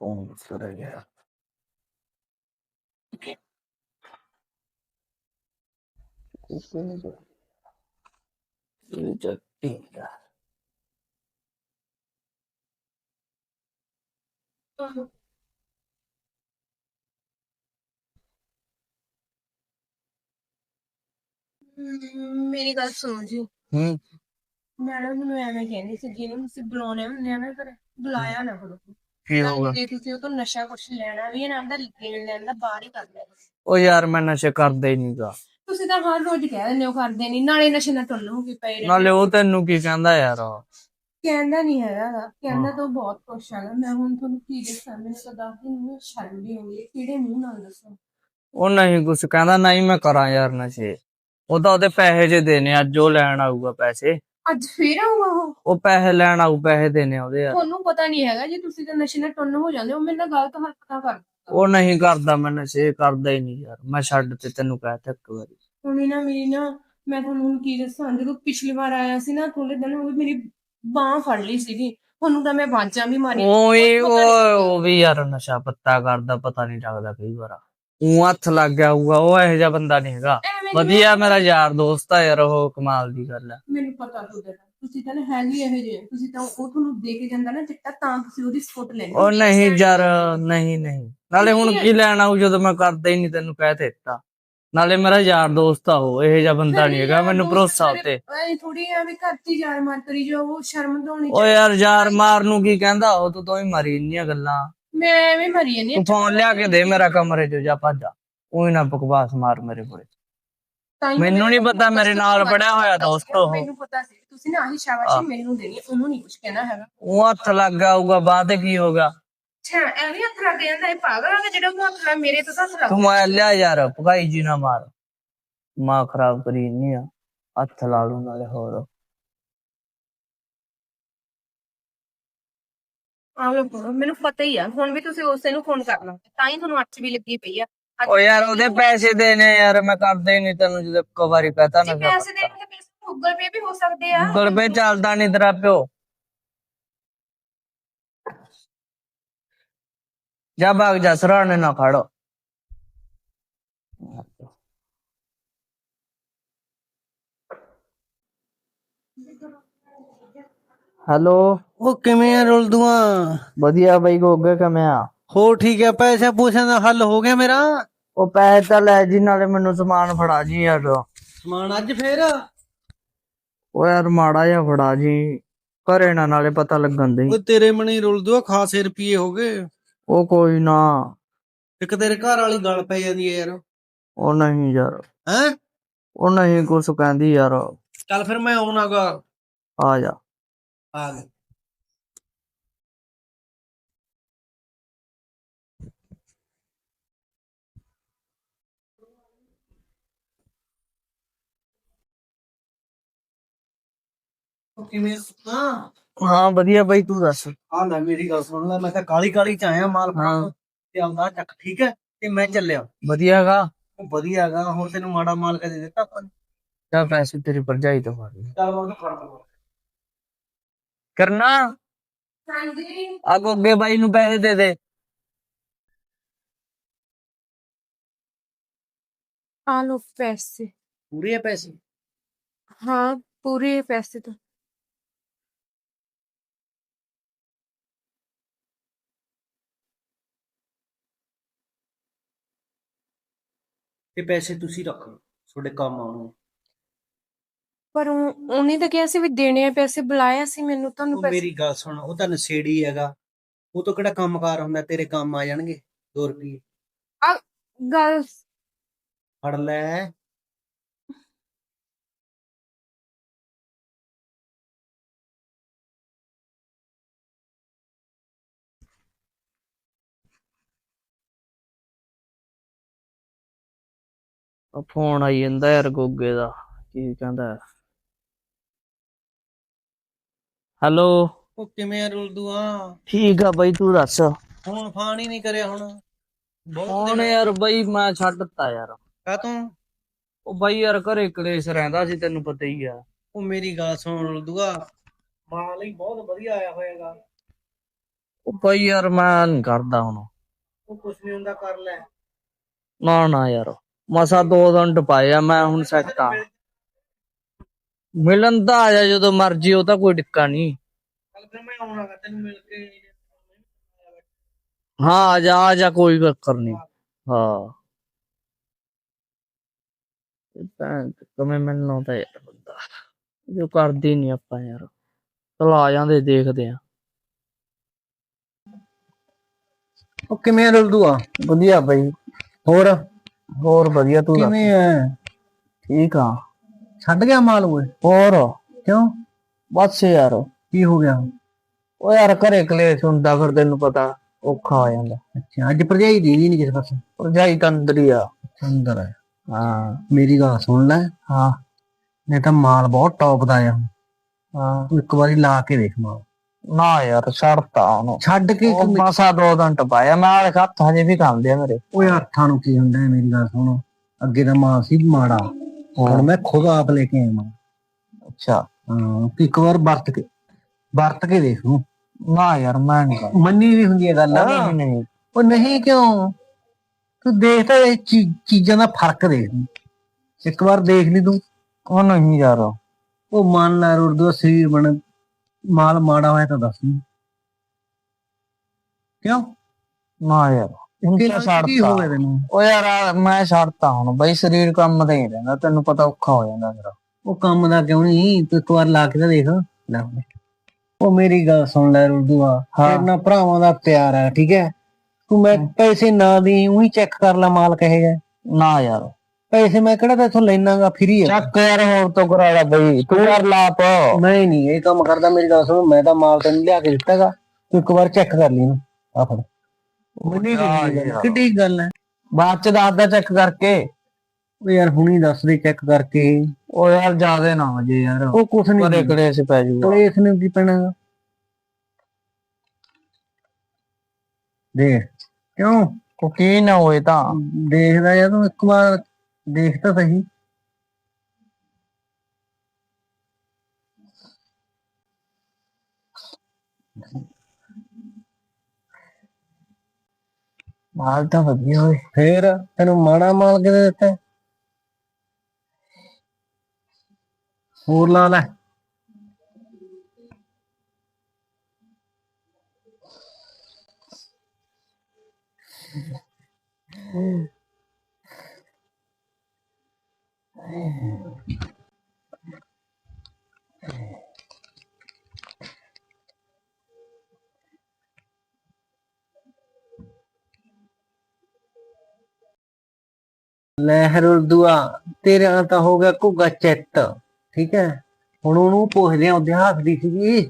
S2: ਫੋਨ ਕਰ ਗਿਆ? ਇਹ ਚੱਕੀ
S1: ਮੇਰੀ ਗੱਲ ਸੁਣੋ ਜੀ।
S2: ਹੂੰ
S1: ਮੈਡਮ ਨੂੰ ਐਵੇਂ ਕਹਿੰਦੀ ਸੀ ਜਿਹਨੂੰ ਤੁਸੀਂ ਬੁਲਾਉਣੇ ਹੁੰਦੇ ਆ ਨਾ ਫਿਰ ਬੁਲਾਇਆ ਨਾ ਕਰੋ।
S2: ਕੀ ਹੋਊਗਾ
S1: ਜੇ ਤੁਸੀਂ ਉਹ ਤੋਂ ਨਸ਼ਾ ਕੁਛ ਲੈਣਾ ਵੀ ਹੈ ਨਾ ਆਂਦਾ ਲੈਣ ਲੈਣ ਦਾ ਬਾਹਰ ਹੀ ਕਰ ਲਿਆ
S2: ਉਹ ਯਾਰ ਮੈਂ ਨਸ਼ੇ ਕਰਦਾ ਹੀ ਨਹੀਂਗਾ।
S1: ਤੁਸੀਂ ਤਾਂ ਹਰ ਰੋਜ਼ ਕਹਿ ਦਿੰਦੇ ਹੋ ਕਰਦੇ ਨਹੀਂ ਨਾਲੇ ਨਸ਼ੇ ਨਾਲ ਟੁੱਲੋਗੇ ਪਏ ਰਹਿੰਦੇ
S2: ਨਾਲੇ ਉਹ ਤੈਨੂੰ ਕੀ ਕਹਿੰਦਾ ਯਾਰ।
S1: ਕਹਿੰਦਾ ਨਹੀਂ ਹੈਗਾ ਗਾ। ਕਹਿੰਦਾ ਤਾਂ ਬਹੁਤ ਕੁਛ ਹੈਗਾ ਮੈਂ ਹੁਣ ਤੁਹਾਨੂੰ ਕੀ ਦੱਸਾਂ ਮੈਨੂੰ ਤਾਂ ਦੱਸ ਦਿਨ ਨੂੰ ਸ਼ਰਮ ਵੀ ਆਉਂਦੀ ਹੈ ਕਿਹੜੇ ਮੂੰਹ ਨਾਲ ਦੱਸਾਂ?
S2: ਉਹ ਨਹੀਂ ਕੁਛ ਕਹਿੰਦਾ ਨਹੀਂ ਮੈਂ ਕਰਾਂ ਯਾਰ ਨਸ਼ੇ। ਉਹ ਤਾਂ ਉਹਦੇ ਪੈਸੇ ਜੇ ਦੇਣੇ ਅੱਜ ਉਹ ਲੈਣ ਆਊਗਾ ਪੈਸੇ।
S1: ਅੱਜ ਫੇਰ ਆਊਗਾ ਉਹ?
S2: ਉਹ ਪੈਸੇ ਲੈਣ ਆਊ ਪੈਸੇ ਦੇਣੇ ਉਹਦੇ ਯਾਰ।
S1: ਤੁਹਾਨੂੰ ਪਤਾ ਨਹੀਂ ਹੈਗਾ ਜੇ ਤੁਸੀਂ ਤਾਂ ਨਸ਼ੇ ਨਾਲ ਟੁੰਨ ਹੋ ਜਾਂਦੇ ਹੋ ਮੇਰੇ ਨਾਲ ਗਲਤ ਹਰਕਤਾਂ ਕਰ
S2: ਉਹ ਨਹੀਂ ਕਰਦਾ ਮੈਂ ਨਸ਼ੇ ਕਰਦਾ ਹੀ ਨਹੀਂ ਯਾਰ। ਮੈਂ ਛੱਡ ਤੇ ਤੈਨੂੰ ਕਹਿ ਤਾ ਇੱਕ ਵਾਰੀ।
S1: ਮੰਮੀ ਨਾ ਮੇਰੀ ਨਾ ਮੈਂ ਤੁਹਾਨੂੰ ਹੁਣ ਕੀ ਦੱਸਾਂ ਜਦੋਂ ਪਿਛਲੀ ਵਾਰ ਆਇਆ ਸੀ ਨਾ ਥੋੜੇ ਦਿਨ ਉਹ ਮੇਰੀ ਬਾਹ ਫੜ ਲਈ ਸੀਗੀ। ਤੁਹਾਨੂੰ ਤਾਂ ਮੈਂ ਬਾਂਝਾਂ ਵੀ
S2: ਉਹ ਵੀ
S1: ਪਤਾ ਨੀ-
S2: ਉਹ ਉਹ ਵੀ ਯਾਰ ਨਸ਼ਾ ਪੱਤਾ ਕਰਦਾ ਪਤਾ ਨਹੀਂ ਲੱਗਦਾ ਕਈ ਵਾਰ। ਉਹ ਹੱਥ ਲੱਗ ਗਿਆ ਹੋਊਗਾ ਉਹ ਇਹੋ ਜਿਹਾ ਬੰਦਾ ਨਹੀਂ ਹੈਗਾ।
S1: ਐਵੇਂ
S2: ਵਧੀਆ ਮੇਰਾ ਯਾਰ ਦੋਸਤ ਆ ਯਾਰ ਉਹ ਕਮਾਲ ਦੀ ਗੱਲ ਆ।
S1: ਮੈਨੂੰ ਪਤਾ ਤੁਹਾਡਾ ਤੁਸੀਂ ਤਾਂ ਨਾ ਹੈ ਨਹੀਂ ਇਹੋ ਜਿਹੇ। ਤੁਸੀਂ ਤਾਂ ਉਹ ਤੁਹਾਨੂੰ ਦੇ ਕੇ ਜਾਂਦਾ ਨਾ ਚਿੱਟਾ ਤਾਂ ਤੁਸੀਂ ਉਹਦੀ ਸਪੋਰਟ ਲੈਣੀ
S2: ਉਹ ਨਹੀਂ ਯਾਰ ਨਹੀਂ ਨਹੀਂ। ਨਾਲੇ ਹੁਣ ਕੀ ਲੈਣ ਆਊ ਜਦੋਂ ਮੈਂ ਕਰਦਾ ਹੀ ਨਹੀਂ ਤੈਨੂੰ ਕਹਿ ਦਿੱਤਾ। ਨਾਲੇ ਮੇਰਾ ਯਾਰ ਦੋਸਤ ਆ ਉਹ ਇਹੋ ਜਿਹਾ ਬੰਦਾ ਨਹੀਂ ਹੈਗਾ ਮੈਨੂੰ ਭਰੋਸਾ ਉੱਤੇ।
S1: ਐ ਥੋੜੀ ਐ ਵੀ ਘਰ ਦੀ ਜਾਨ ਮਾਰ ਕਰੀ ਜੋ ਉਹ ਸ਼ਰਮ ਤਾਂ ਹੋਣੀ
S2: ਓ ਯਾਰ ਯਾਰ ਮਾਰ ਨੂੰ ਕੀ ਕਹਿੰਦਾ ਉਹ ਤੂੰ ਤਾਂ ਹੀ ਮਰੀ ਇੰਨੀਆਂ ਗੱਲਾਂ।
S1: ਮੈਂ ਐਵੇਂ ਮਰੀ ਨਹੀਂ
S2: ਤੂੰ ਫੋਨ ਲਿਆ ਕੇ ਦੇ ਮੇਰਾ ਕਮਰੇ 'ਚ ਜਾ ਭੱਜ ਉਹੀ ਨਾ ਬਕਵਾਸ ਮਾਰ ਮੇਰੇ ਕੋਲੇ। ਮੈਨੂੰ ਨੀ ਪਤਾ, ਮੇਰੇ ਨਾਲ ਪੜਿਆ ਹੋਇਆ ਦੋਸਤ ਉਹ।
S1: ਮੈਨੂੰ ਪਤਾ ਸੀ। ਤੁਸੀਂ ਨਾ ਆਹੀ ਸ਼ਾਬਾਸ਼ੀ ਮੈਨੂੰ ਦੇਣੀ ਉਹਨੂੰ ਨਹੀਂ ਕੁਝ ਕਹਿਣਾ ਹੈਗਾ।
S2: ਉਹ ਹੱਥ ਲੱਗ ਜਾਊਗਾ ਬਾਅਦ ਕੀ ਹੋਗਾ
S1: ਅੱਛਾ ਐਵੇਂ ਹੱਥ ਲੱਗ ਜਾਂਦਾ ਇਹ ਪਾਗਲ ਆ ਜਿਹੜਾ ਉਹ ਹੱਥ ਲੱਗ ਮੇਰੇ ਤੋਂ ਤਾਂ ਹੱਥ ਲੱਗ
S2: ਤੂੰ ਮੈਂ ਲਿਆ ਯਾਰ ਭਗਾਈ ਜੀ ਨਾ ਮਾਰ। ਮਾਂ ਖਰਾਬ ਕਰੀ ਨਹੀਂ ਆ ਹੱਥ ਲਾ ਲੂ ਨਾਲੇ ਹੋਰ।
S1: ਆ ਲੋ ਮੈਨੂੰ ਪਤਾ ਹੀ ਆ ਹੁਣ ਵੀ ਤੁਸੀਂ ਉਸੇ ਨੂੰ ਫੋਨ ਕਰਨਾ ਤਾਂ ਹੀ ਤੁਹਾਨੂੰ ਅੱਛ ਵੀ ਲੱਗੀ ਪਈ ਆ। ਅੱਜ
S2: ਓ ਯਾਰ ਉਹਦੇ ਪੈਸੇ ਦੇਣੇ ਯਾਰ ਮੈਂ ਕਰਦਾ ਨਹੀਂ ਤੈਨੂੰ ਜਦੋਂ ਇੱਕ ਵਾਰੀ ਕਹਤਾ
S1: ਜੇ
S2: ਨਾ
S1: ਪੈਸੇ ਦੇਣ ਦੇ ਪੈਸੇ ਗੂਗਲ ਪੇ ਵੀ ਹੋ ਸਕਦੇ ਆ।
S2: ਗੂਗਲ ਪੇ ਚੱਲਦਾ ਨਹੀਂ ਤੇਰਾ ਪਿਓ। ਜਾ ਭਾਗ ਜਾ ਸਰਾਣੇ ਨਾ ਖੜੋ ਹੈਲੋ।
S3: ਉਹ ਕਿਵੇਂ ਆ ਰੁਲਦੂਆਂ?
S2: ਵਧੀਆ ਬਾਈ ਗੋਗੇ ਕਿਵੇਂ ਆ?
S3: ਹੋ ਠੀਕ ਹੈ ਪੈਸੇ ਪੂਸਿਆਂ ਦਾ ਹੱਲ ਹੋ ਗਿਆ ਮੇਰਾ?
S2: ਉਹ ਪੈਸੇ ਤਾਂ ਲੈ ਜੀ ਨਾਲੇ ਮੈਨੂੰ ਸਮਾਨ ਫੜਾ ਜੀ ਯਾਰ।
S3: ਸਮਾਨ ਅੱਜ ਫੇਰ?
S2: ਉਹ ਯਾਰ ਮਾੜਾ ਜਿਹਾ ਫੜਾ ਜੀ ਘਰੇ ਨਾ ਨਾਲੇ ਪਤਾ ਲੱਗਣ ਦੇ
S3: ਉਹ ਤੇਰੇ ਮਣੀ ਰੁਲਦੂਆ ਖਾਸੇ ਰੁਪਏ ਹੋ ਗਏ।
S2: ਉਹ ਕੋਈ ਨਾ।
S3: ਇੱਕ ਤੇਰੇ ਘਰ ਵਾਲੀ ਗੱਲ ਪੈ ਜਾਂਦੀ ਹੈ ਯਾਰ।
S2: ਉਹ ਨਹੀਂ ਯਾਰ।
S3: ਹੈ?
S2: ਉਹ ਨਹੀਂ ਕੁਛ ਕਹਿੰਦੀ ਯਾਰ।
S3: ਚੱਲ ਫਿਰ ਮੈਂ ਆਉਣਾਗਾ
S2: ਆ ਜਾ।
S3: ਆ ਗਿਆ। ਕਿਵੇਂ ਹਾਂ
S2: ਹਾਂ ਵਧੀਆ ਬਾਈ ਤੂੰ ਦੱਸ?
S3: ਆ ਲੈ ਮੇਰੀ ਗੱਲ ਸੁਣ ਲੈ ਮੈਂ ਤਾਂ ਕਾਲੀ ਕਾਲੀ ਚ ਆਇਆ ਮਾਲ ਫੜਾਉਣ ਤੇ ਆਉਂਦਾ ਚੱਕ ਠੀਕ ਹੈ ਤੇ ਮੈਂ ਚੱਲਿਆ।
S2: ਵਧੀਆਗਾ
S3: ਉਹ ਵਧੀਆ ਹੈਗਾ ਹੁਣ ਤੈਨੂੰ ਮਾੜਾ ਮਾਲ ਕਦੇ ਦਿੱਤਾ ਆਪਾਂ ਨੇ?
S2: ਤਾਂ ਪੈਸੇ ਤੇਰੀ ਭਰਜਾਈ ਤੋਂ ਫੜ ਲਈ।
S3: ਚੱਲ ਮੈਂ ਉਹਨੂੰ ਫੜ ਲਵਾਂ।
S2: ਕਰਨਾ?
S1: ਹਾਂਜੀ।
S2: ਆ ਗੋਗੇ ਬਾਈ ਨੂੰ ਪੈਸੇ ਦੇ ਦੇ।
S1: ਆ ਲੋ ਪੈਸੇ।
S3: ਪੂਰੇ ਆ ਪੈਸੇ?
S1: ਹਾਂ ਪੂਰੇ ਪੈਸੇ ਤਾਂ।
S3: ਇਹ ਪੈਸੇ ਤੁਸੀਂ ਰੱਖ ਲਓ ਤੁਹਾਡੇ ਕੰਮ ਆਉਣਗੇ
S1: ਪਰ ਉਹ- ਉਹਨੇ ਤਾਂ ਕਿਹਾ ਸੀ ਵੀ ਦੇਣੇ ਆ ਪੈਸੇ ਬੁਲਾਇਆ ਸੀ ਮੈਨੂੰ ਤੁਹਾਨੂੰ
S3: ਉਹ
S1: ਪੈਸੇ।
S3: ਮੇਰੀ ਗੱਲ ਸੁਣ ਉਹ ਤਾਂ ਨਸ਼ੇੜੀ ਹੈਗਾ। ਉਹ ਤੋਂ ਕਿਹੜਾ ਕੰਮਕਾਰ ਹੁੰਦਾ ਤੇਰੇ ਕੰਮ ਆ ਜਾਣਗੇ 2 ਰੁਪਏ
S1: ਗੱਲ
S3: ਫੜ ਲੈ।
S2: ਫੋਨ ਆਈ ਜਾਂਦਾ ਯਾਰ ਗੋਗੇ ਦਾ ਕੀ ਕਹਿੰਦਾ? ਹੈਲੋ
S3: ਉਹ ਕਿਵੇਂ ਆ ਰੁਲਦੂਆ
S2: ਠੀਕ ਆ ਬਾਈ ਤੂੰ ਦੱਸ?
S3: ਫੋਨ ਫਾਨ ਹੀ ਨਹੀਂ ਕਰਿਆ ਹੁਣ।
S2: ਫੋਨ ਯਾਰ ਬਾਈ ਮੈਂ ਛੱਡਤਾ ਯਾਰ।
S3: ਕਾ ਤੂੰ
S2: ਉਹ ਬਾਈ ਯਾਰ ਘਰੇ ਕਲੇਸ਼ ਰਹਿੰਦਾ ਸੀ ਤੈਨੂੰ ਪਤਾ ਹੀ ਆ।
S3: ਉਹ ਮੇਰੀ ਗੱਲ ਸੁਣ ਰੁਲਦੂਆ ਮਾਲ ਹੀ ਬਹੁਤ ਵਧੀਆ ਆਇਆ ਹੋਏਗਾ
S2: ਉਹ ਬਾਈ ਯਾਰ ਮੈਂ ਨਹੀਂ ਕਰਦਾ ਹੁਣ।
S3: ਉਹ ਕੁਛ ਨਹੀਂ ਹੁੰਦਾ ਕਰ ਲੈ।
S2: ਨਾ ਨਾ ਯਾਰ। ਮਸਾ ਦੋ ਦਿਨ ਟਪਾਇਆ ਮੈਂ ਹੁਣ ਸੈੱਟ ਆ। ਮਿਲਣ ਤਾਂ ਆ ਜਾ ਜਦੋਂ ਮਰਜ਼ੀ ਉਹ ਤਾਂ ਕੋਈ ਡਿੱਕਾ ਨਹੀਂ।
S3: ਚੱਲ ਫਿਰ ਮੈਂ ਆਉਣਾਗਾ ਤੈਨੂੰ ਮਿਲ ਕੇ
S2: ਹਾਂ ਆ ਜਾ ਆ ਜਾ ਕੋਈ ਚੱਕਰ ਨਹੀਂ। ਹਾਂ। ਕਮੇ ਮਿਲਣਾ ਤਾਂ ਯਾਰ ਬੰਦਾ। ਜੋ ਕਰਦੀ ਨਹੀਂ ਆਪਾਂ ਯਾਰ। ਚਲ ਆ ਜਾਂਦੇ ਦੇਖਦੇ ਆ।
S3: ਉਹ ਕਿਵੇਂ ਆ ਰੁਲਦੂਆ
S2: ਵਧੀਆ ਬਾਈ।
S3: ਹੋਰ?
S2: ਹੋਰ ਵਧੀਆ ਤੂੰ ਦੱਸ।
S3: ਕਿਵੇਂ ਆ
S2: ਠੀਕ ਆ।
S3: ਛੱਡ ਗਿਆ ਮਾਲ ਓਏ?
S2: ਹੋਰ?
S3: ਕਿਉਂ?
S2: ਬਸ ਯਾਰ।
S3: ਕੀ ਹੋ ਗਿਆ?
S2: ਉਹ ਯਾਰ ਘਰੇ ਕਲੇਸ਼ ਹੁੰਦਾ ਫਿਰ ਤੈਨੂੰ ਪਤਾ ਔਖਾ ਹੋ ਜਾਂਦਾ।
S3: ਅੱਛਾ ਅੱਜ ਭਰਜਾਈ ਦੀ ਨਹੀਂ ਕਿਸੇ ਪਾਸੇ?
S2: ਭਰਜਾਈ ਤਾਂ ਅੰਦਰ ਹੀ ਆ।
S3: ਸੁੰਦਰ ਹੈ
S2: ਹਾਂ।
S3: ਮੇਰੀ ਗੱਲ ਸੁਣ ਲੈ।
S2: ਹਾਂ।
S3: ਨੇ ਤਾਂ ਮਾਲ ਬਹੁਤ ਟੌਪ ਦਾ ਆ।
S2: ਹਾਂ।
S3: ਤੂੰ ਇੱਕ ਵਾਰੀ ਲਾ ਕੇ ਦੇਖ ਮਾਲ।
S2: ਨਾ ਯਾਰ ਛੱਡਤਾ ਉਹਨੂੰ।
S3: ਛੱਡ ਕੇ
S2: ਉਹ ਮਸਾ ਦੋ ਦਿਨ ਟਪਾਇਆ ਮੈਂ ਵਾਲੇ ਹੱਥ ਹਜੇ ਵੀ ਕੰਮਦੇ ਆ ਮੇਰੇ।
S3: ਓਏ ਹੱਥਾਂ ਨੂੰ ਕੀ ਹੁੰਦਾ ਹੈ ਮੇਰੀ ਗੱਲ ਸੁਣ। ਅੱਗੇ ਦਾ ਮਾਲ ਸੀ ਮਾੜਾ। ਹੁਣ ਮੈਂ ਖੁਦ ਆਪ ਲੈ ਕੇ ਆਇਆ।
S2: ਅੱਛਾ।
S3: ਹਾਂ ਇੱਕ ਵਾਰ ਵਰਤ ਕੇ ਵਰਤ ਕੇ ਦੇਖ ਲੂੰ
S2: ਨਾ ਯਾਰ ਮੈਂ ਨਹੀਂ ਕਰਦਾ
S3: ਮੰਨੀ ਵੀ ਹੁੰਦੀ ਹੈ ਗੱਲ।
S2: ਨਹੀਂ ਨਹੀਂ
S3: ਉਹ ਨਹੀਂ ਕਿਉਂ? ਤੂੰ ਦੇਖ ਤਾਂ ਇਹ ਚੀ- ਚੀਜ਼ਾਂ ਦਾ ਫ਼ਰਕ ਦੇਖ ਲਈ। ਇੱਕ ਵਾਰ ਦੇਖ ਲਈ ਤੂੰ।
S2: ਉਹ ਨਹੀਂ ਯਾਰ।
S3: ਉਹ ਮਨ ਨਾਲ ਉਰਦੂ ਸਰੀਰ ਬਣ ਮਾਲ ਮਾੜਾ ਹੋਇਆ ਤਾਂ ਦੱਸ ਨਹੀਂ ਕਿਉਂ?
S2: ਨਾ ਯਾਰ ਹੁਣ
S3: ਕਿ
S2: ਛੱਡਤਾ
S3: ਹੋਵੇ ਤੈਨੂੰ?
S2: ਉਹ ਯਾਰ ਆ ਮੈਂ ਛੱਡਤਾ ਹੁਣ ਬਈ ਸਰੀਰ ਕੰਮ ਤੇ ਹੀ ਰਹਿੰਦਾ ਤੈਨੂੰ ਪਤਾ ਔਖਾ ਹੋ ਜਾਂਦਾ ਮੇਰਾ।
S3: ਉਹ ਕੰਮ ਦਾ ਕਿਉਂ ਨਹੀਂ? ਤੂੰ ਇੱਕ ਵਾਰ ਲਾ ਕੇ ਤਾਂ ਦੇਖ। ਲੈ ਹੁਣ। ਉਹ ਮੇਰੀ ਗੱਲ ਸੁਣ ਲੈ ਰੁਦੂਆ
S2: ਹਾਂ।
S3: ਤੇਰੇ ਨਾਲ ਭਰਾਵਾਂ ਦਾ ਪਿਆਰ ਹੈ ਠੀਕ ਹੈ? ਤੂੰ ਮੈਂ ਪੈਸੇ ਨਾ ਦੀ ਉਹੀ ਚੈੱਕ ਕਰ ਲੈ ਮਾਲ ਕਹੇਗਾ
S2: ਨਾ ਯਾਰ।
S3: ਪੈਸੇ ਮੈਂ ਕਿਹੜਾ ਤੇਥੋਂ ਲੈਣਾਗਾ ਫ੍ਰੀ ਹੈ
S2: ਚੱਕ ਯਾਰ ਹੋਰ ਤੋਂ ਕਰਾ ਲੈ ਬਈ ਤੂੰ ਕਰ ਲਾਪ
S3: ਮੈਂ ਨਹੀਂ ਇਹ ਕੰਮ ਕਰਦਾ ਮੇਰੀ ਗੱਲ ਸੁਣ ਮੈਂ ਤਾਂ ਮਾਲ ਤੈਨੂੰ ਲਿਆ ਕੇ ਦਿੱਤਾਗਾ। ਤੂੰ ਇੱਕ ਵਾਰ ਚੈੱਕ ਕਰ ਲਈ ਇਹਨੂੰ ਆ ਫੜ। ਮੰਨੀ ਕਿੱਡੀ ਗੱਲ ਹੈ।
S2: ਬਾਅਦ ਚ ਦੱਸਦਾ ਚੈੱਕ ਕਰਕੇ।
S3: ਉਹ ਯਾਰ ਹੁਣੀ ਦੱਸ ਦੇ ਚੈੱਕ ਕਰਕੇ।
S2: ਉਹ ਯਾਰ ਜਿਆਦੇ ਨਾ ਹੋ ਜੇ ਯਾਰ।
S3: ਉਹ ਕੁਛ
S2: ਕਰੇ
S3: ਨਹੀਂ
S2: ਕੜੇ ਸੇ ਪੈ ਜੂਗਾ।
S3: ਕੋਲੇ ਇਸ ਨੂੰ ਕੀ ਪੈਣਾ? ਗਾ? ਦੇਖ। ਕਿਉਂ?
S2: ਕੋ ਕੀ ਨਾ ਹੋਏ ਤਾਂ।
S3: ਦੇਖਦਾ ਯਾਰ ਤੂੰ ਇੱਕ ਵਾਰ ਦੇਖ ਤਾਂ ਸਹੀ।
S2: ਮਾਲ ਤਾਂ ਵਧੀਆ ਹੋਏ
S3: ਫੇਰ ਤੈਨੂੰ ਮਾੜਾ ਮਾਲ ਕਿਤੇ ਦਿੱਤਾ? ਹੈ? ਹੋਰ ਲਾ ਲੈ। ਲਹਿਰ ਉਰਦੂਆ ਤੇਰੇ ਤਾਂ ਹੋ ਗਿਆ ਘੁੱਗਾ ਚਿੱਤ, ਠੀਕ ਹੈ? ਹੁਣ ਉਹਨੂੰ ਪੁੱਛਦੇ ਆ ਉਹਦੇ ਹੱਸਦੀ ਸੀਗੀ।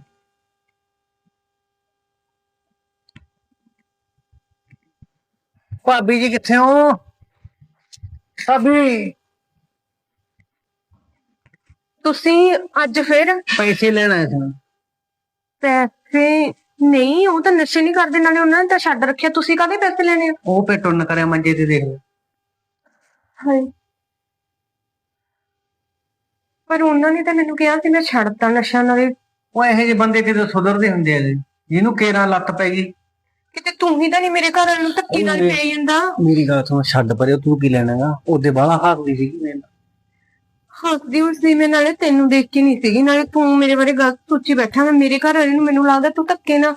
S3: ਭਾਬੀ ਜੀ ਕਿੱਥੇ ਹੋ? ਭਾਬੀ!
S1: ਤੁਸੀਂ ਅੱਜ ਫਿਰ
S3: ਪੈਸੇ ਲੈਣ ਆਏ ਸੀ।
S1: ਪੈਸੇ ਨਹੀਂ ਉਹ ਤਾਂ ਨਸ਼ੇ ਨਹੀਂ ਕਰਦੇ ਨਾਲੇ ਉਹਨਾਂ ਨੇ ਤਾਂ ਛੱਡ ਰੱਖਿਆ। ਤੁਸੀਂ ਕਾਹਦੇ ਪੈਸੇ ਲੈਣੇ ਆ?
S3: ਉਹ ਪੇ ਟੁੰਨ ਕਰਿਆ ਮੰਜੇ ਤੇ ਦੇਖ ਲੈ
S1: ਹਾਏ। ਪਰ ਉਹਨਾਂ ਨੇ ਤਾਂ ਮੈਨੂੰ ਕਿਹਾ ਸੀ ਮੈਂ ਛੱਡਤਾ ਨਸ਼ਾ ਨਾਲੇ
S3: ਉਹ ਇਹੋ ਜਿਹੇ ਬੰਦੇ ਕਿਤੇ ਸੁਧਰਦੇ ਹੁੰਦੇ ਆ ਜੀ। ਜਿਹਨੂੰ ਕੇਰਾਂ ਲੱਤ ਪੈ ਗਈ।
S1: ਕਿਤੇ ਤੂੰ ਹੀ ਤਾਂ ਨਹੀਂ ਮੇਰੇ ਘਰ ਵਾਲੇ ਨੂੰ ਧੱਕੀ ਨਾਲ। ਪੈ ਜਾਂਦਾ।
S3: ਮੇਰੀ ਗੱਲ ਸੁਣ ਛੱਡ ਪਰੇ ਤੂੰ ਕੀ ਲੈਣਾਗਾ? ਉਹਦੇ ਬਾਲਾ ਹੱਸਦੀ ਸੀਗੀ ਮੇਰੇ ਨਾਲ।
S1: ਹੱਸਦੀ ਉਸਦੀ ਮੈਂ ਨਾਲੇ ਤੈਨੂੰ ਦੇਖ ਕੇ ਨਹੀਂ ਸੀਗੀ ਨਾਲੇ ਤੂੰ ਮੇਰੇ ਬਾਰੇ ਗਲਤ ਸੋਚੀ ਬੈਠਾ ਮੈਂ ਮੇਰੇ ਘਰ ਵਾਲੇ ਨੂੰ ਮੈਨੂੰ ਲੱਗਦਾ ਤੂੰ ਧੱਕੇ ਨਾਲ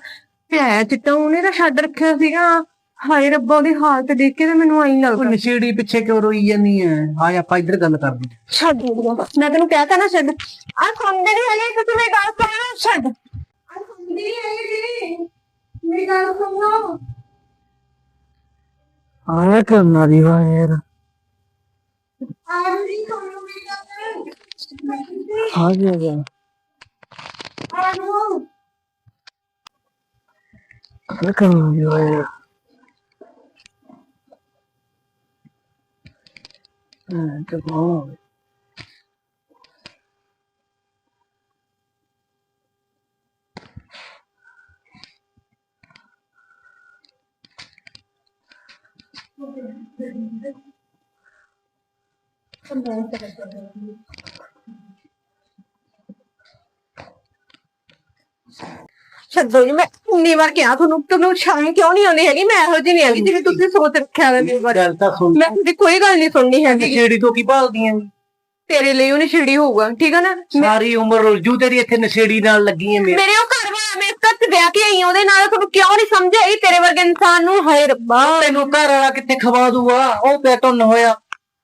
S1: ਪਿਆਇਆ ਚਿੱਟਾ ਉਹਨੇ ਤਾਂ ਛੱਡ ਰੱਖਿਆ ਸੀਗਾ। ਹਾਏ ਰੱਬਾ ਉਹਦੀ ਹਾਲਤ ਦੇਖ ਕੇ ਤਾਂ ਮੈਨੂੰ ਆਈ
S3: ਉਹ
S1: ਲੱਗਦਾ।
S3: ਨਸ਼ੇੜੀ ਪਿੱਛੇ ਕਿਉਂ ਰੋਈ ਜਾਂਦੀ ਐ? ਆ ਆਪਾਂ ਇੱਧਰ ਗੱਲ ਕਰਦੇ
S1: ਛੱਡ ਉਹਨੂੰ। ਮੈਂ ਤੈਨੂੰ ਕਹਿਤਾ ਨਾ ਛੱਡ। ਆ ਸੁਣਦੇ ਨਹੀਂ ਹੈਗੇ ਕਿ ਤੂੰ ਮੇਰੀ ਗੱਲ ਸੁਣ ਛੱਡ। ਆ ਸੁਣਦੀ ਨਹੀਂ ਹੈਗੀ ਮੇਰੀ ਗੱਲ ਸੁਣੋ।
S2: ਆਇਆ ਕਰਨਾ ਦੀ ਵਾ ਯਾਰ।
S1: ਆ ਨਹੀਂ ਸੁਣੋ ਮੇਰੀ ਗੱਲ
S2: ਆ ਗਿਆ ਗਿਆ
S1: ਆ ਨੂੰ
S2: ਆਇਆ ਕਰਨਾ ਦੀ ਵਾ ਯਾਰ ਹਾਂ ਤੇ ਕੌਣ
S1: ਛੱਡੋ ਜੀ ਮੈਂ ਉਨੀ ਵਾਰ ਕਿਹਾ ਤੁਹਾਨੂੰ ਤੁਹਾਨੂੰ ਸ਼ਾਮ ਕਿਉਂ ਨਹੀਂ ਆਉਂਦੀ ਹੈਗੀ? ਮੈਂ ਇਹੋ ਜਿਹੀ ਨਹੀਂ ਹੈਗੀ ਜਿਵੇਂ ਤੁਸੀਂ ਸੋਚ ਰੱਖਿਆ ਹੈ ਮੇਰੇ ਬਾਰੇ।
S3: ਗੱਲ ਤਾਂ ਸੁਣ।
S1: ਮੈਂ ਤੁਹਾਡੀ ਕੋਈ ਗੱਲ ਨਹੀਂ ਸੁਣਨੀ ਹੈਗੀ।
S3: ਨਸ਼ੇੜੀ ਤੋਂ ਕੀ ਭਾਲਦੀਆਂ
S1: ਤੇਰੇ ਲਈ ਛਿੜੀ ਹੋਊਗਾ ਠੀਕ ਹੈ ਨਾ?
S3: ਸਾਰੀ ਉਮਰ ਰੁੱਝੂ ਤੇਰੀ ਇੱਥੇ ਨਸ਼ੇੜੀ ਨਾਲ ਲੱਗੀ ਐ ਮੇਰੇ।
S1: ਮੇਰੇ ਉਹ ਘਰ ਵਾਲਾ ਮੈਂ ਚ ਵਿਆਹ ਕੇ ਆਈ ਹਾਂ, ਉਹਦੇ ਨਾਲ ਤੁਹਾਨੂੰ ਕਿਉਂ ਨਹੀਂ ਸਮਝ ਆਈ ਤੇਰੇ ਵਰਗੇ ਇਨਸਾਨ ਨੂੰ ਹਾਏ ਰੱਬਾ।
S3: ਤੈਨੂੰ ਘਰ ਵਾਲਾ ਕਿੱਥੇ ਖਵਾ ਦੂਗਾ? ਉਹ ਪਿਆ ਟੁੰਨ ਹੋਇਆ।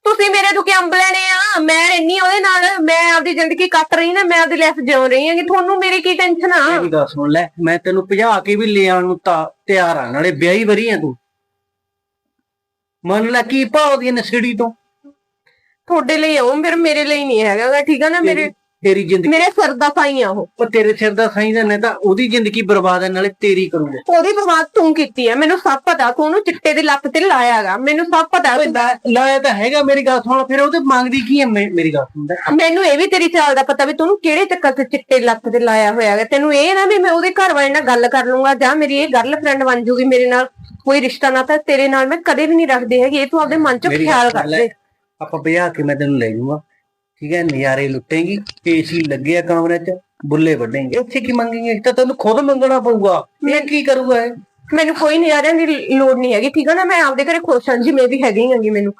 S1: ਤੁਸੀਂ ਮੇਰੇ ਤੋਂ ਕੀ ਅੰਬ ਲੈਣੇ ਆ ਮੈਂ ਰਹਿਨੀ ਉਹਦੇ ਨਾਲ ਮੈਂ ਆਪਦੀ ਜ਼ਿੰਦਗੀ ਕੱਟ ਰਹੀ ਨਾ ਮੈਂ ਆਪਦੀ ਲਾਈਫ ਜਿਉ ਰਹੀ ਹਾਂ ਕਿ ਤੁਹਾਨੂੰ ਮੇਰੀ ਕੀ ਟੈਨਸ਼ਨ ਆ?
S3: ਮੇਰੀ ਗੱਲ ਸੁਣ ਲੈ ਮੈਂ ਤੈਨੂੰ ਭਜਾ ਕੇ ਵੀ ਲੈ ਆਉਣ ਨੂੰ ਤਾਂ ਤਿਆਰ ਆ ਨਾਲੇ ਵਿਆਹੀ ਵਰੀ ਆ ਤੂੰ। ਮੰਨ ਲੈ ਕੀ ਐ ਨਸ਼ੇੜੀ ਤੋਂ।
S1: ਤੁਹਾਡੇ ਲਈ ਆਉਂ ਫਿਰ ਮੇਰੇ ਲਈ ਨਹੀਂ ਹੈਗਾ ਗਾ, ਠੀਕ ਆ ਨਾ ਮੇਰੇ?
S3: ਤੇਰੀ ਜ਼ਿੰਦਗੀ
S1: ਮੇਰੇ ਸਿਰ ਦਾ ਸਾਈ ਆ ਉਹ।
S3: ਉਹ ਤੇਰੇ ਸਿਰ ਦਾ ਸਾਈਂ ਦਾ ਨੇ ਤਾਂ ਉਹਦੀ ਜ਼ਿੰਦਗੀ ਬਰਬਾਦ ਹੈ ਨਾਲੇ ਤੇਰੀ ਕਰੂਗਾ।
S1: ਉਹਦੀ ਬਰਬਾਦ ਤੂੰ ਕੀਤੀ ਹੈ ਮੈਨੂੰ ਸਭ ਪਤਾ ਤੂੰ ਉਹਨੂੰ ਚਿੱਟੇ ਦੀ ਲੱਤ ਤੇ ਲਾਇਆਗਾ ਮੈਨੂੰ ਸਭ ਪਤਾ
S3: ਲਾ- ਲਾਇਆ ਤਾਂ ਹੈਗਾ ਮੇਰੀ ਗੱਲ ਸੁਣ ਫਿਰ ਉਹ ਤੇ ਮੰਗਦੀ ਕੀ ਹੈ ਮੇ- ਮੇਰੀ ਗੱਲ ਸੁਣਦਾ
S1: ਮੈਨੂੰ ਇਹ ਵੀ ਤੇਰੀ ਚਾਲ ਦਾ ਪਤਾ ਵੀ ਤੂੰ ਕਿਹੜੇ ਚੱਕਰ ਤੇ ਚਿੱਟੇ ਲੱਤ ਤੇ ਲਾਇਆ ਹੋਇਆ ਹੈ ਤੈਨੂੰ ਇਹ ਨਾ ਵੀ ਮੈਂ ਉਹਦੇ ਘਰ ਵਾਲੇ ਨਾਲ ਗੱਲ ਕਰ ਲੂੰਗਾ ਜਾਂ ਮੇਰੀ ਇਹ ਗਰਲਫ੍ਰੈਂਡ ਬਣ ਜੂਗੀ ਮੇਰੇ ਨਾਲ ਕੋਈ ਰਿਸ਼ਤਾ ਨਾ ਤਾਂ ਤੇਰੇ ਨਾਲ ਮੈਂ ਕਦੇ ਵੀ ਨਹੀਂ ਰੱਖਦੀ ਹੈਗੀ ਇਹ ਤੂੰ ਆਪਦੇ ਮਨ 'ਚ
S3: ਮੇਰੀ
S1: ਖਿਆਲ
S3: ਗੱਲ
S1: ਕਰ
S3: ਲੈ।
S1: ਲੈ।
S3: ਆਪਾਂ ਵਿਆਹ ਕੇ ਮੈਂ ਤੈਨੂੰ ਲੈ ਜਾਊਂਗਾ ਠੀਕ ਹੈ ਨਜ਼ਾਰੇ ਲੁੱਟੇਂਗੀ ਏਸੀ ਲੱਗੇ ਆ ਕਮਰੇ 'ਚ ਬੁੱਲੇ ਵੱਢੇਂਗੇ। ਉੱਥੇ ਕੀ ਮੰਗेंगे ਤਾਂ ਤੈਨੂੰ ਖੁਦ ਮੰਗਣਾ ਪਊਗਾ। ਇਹ ਕੀ ਕਰੂਗਾ ਇਹ?
S1: ਮੈਨੂੰ ਕੋਈ ਨਜ਼ਾਰਿਆਂ ਦੀ ਲੋੜ ਨਹੀਂ ਹੈਗੀ ਠੀਕ ਹੈ ਨਾ? ਮੈਂ ਆਪਦੇ ਘਰੇ ਖੁਸ਼ ਹਾਂ ਜਿਵੇਂ ਵੀ ਹੈਗੀ ਹੈਗੀ ਮੈਨੂੰ।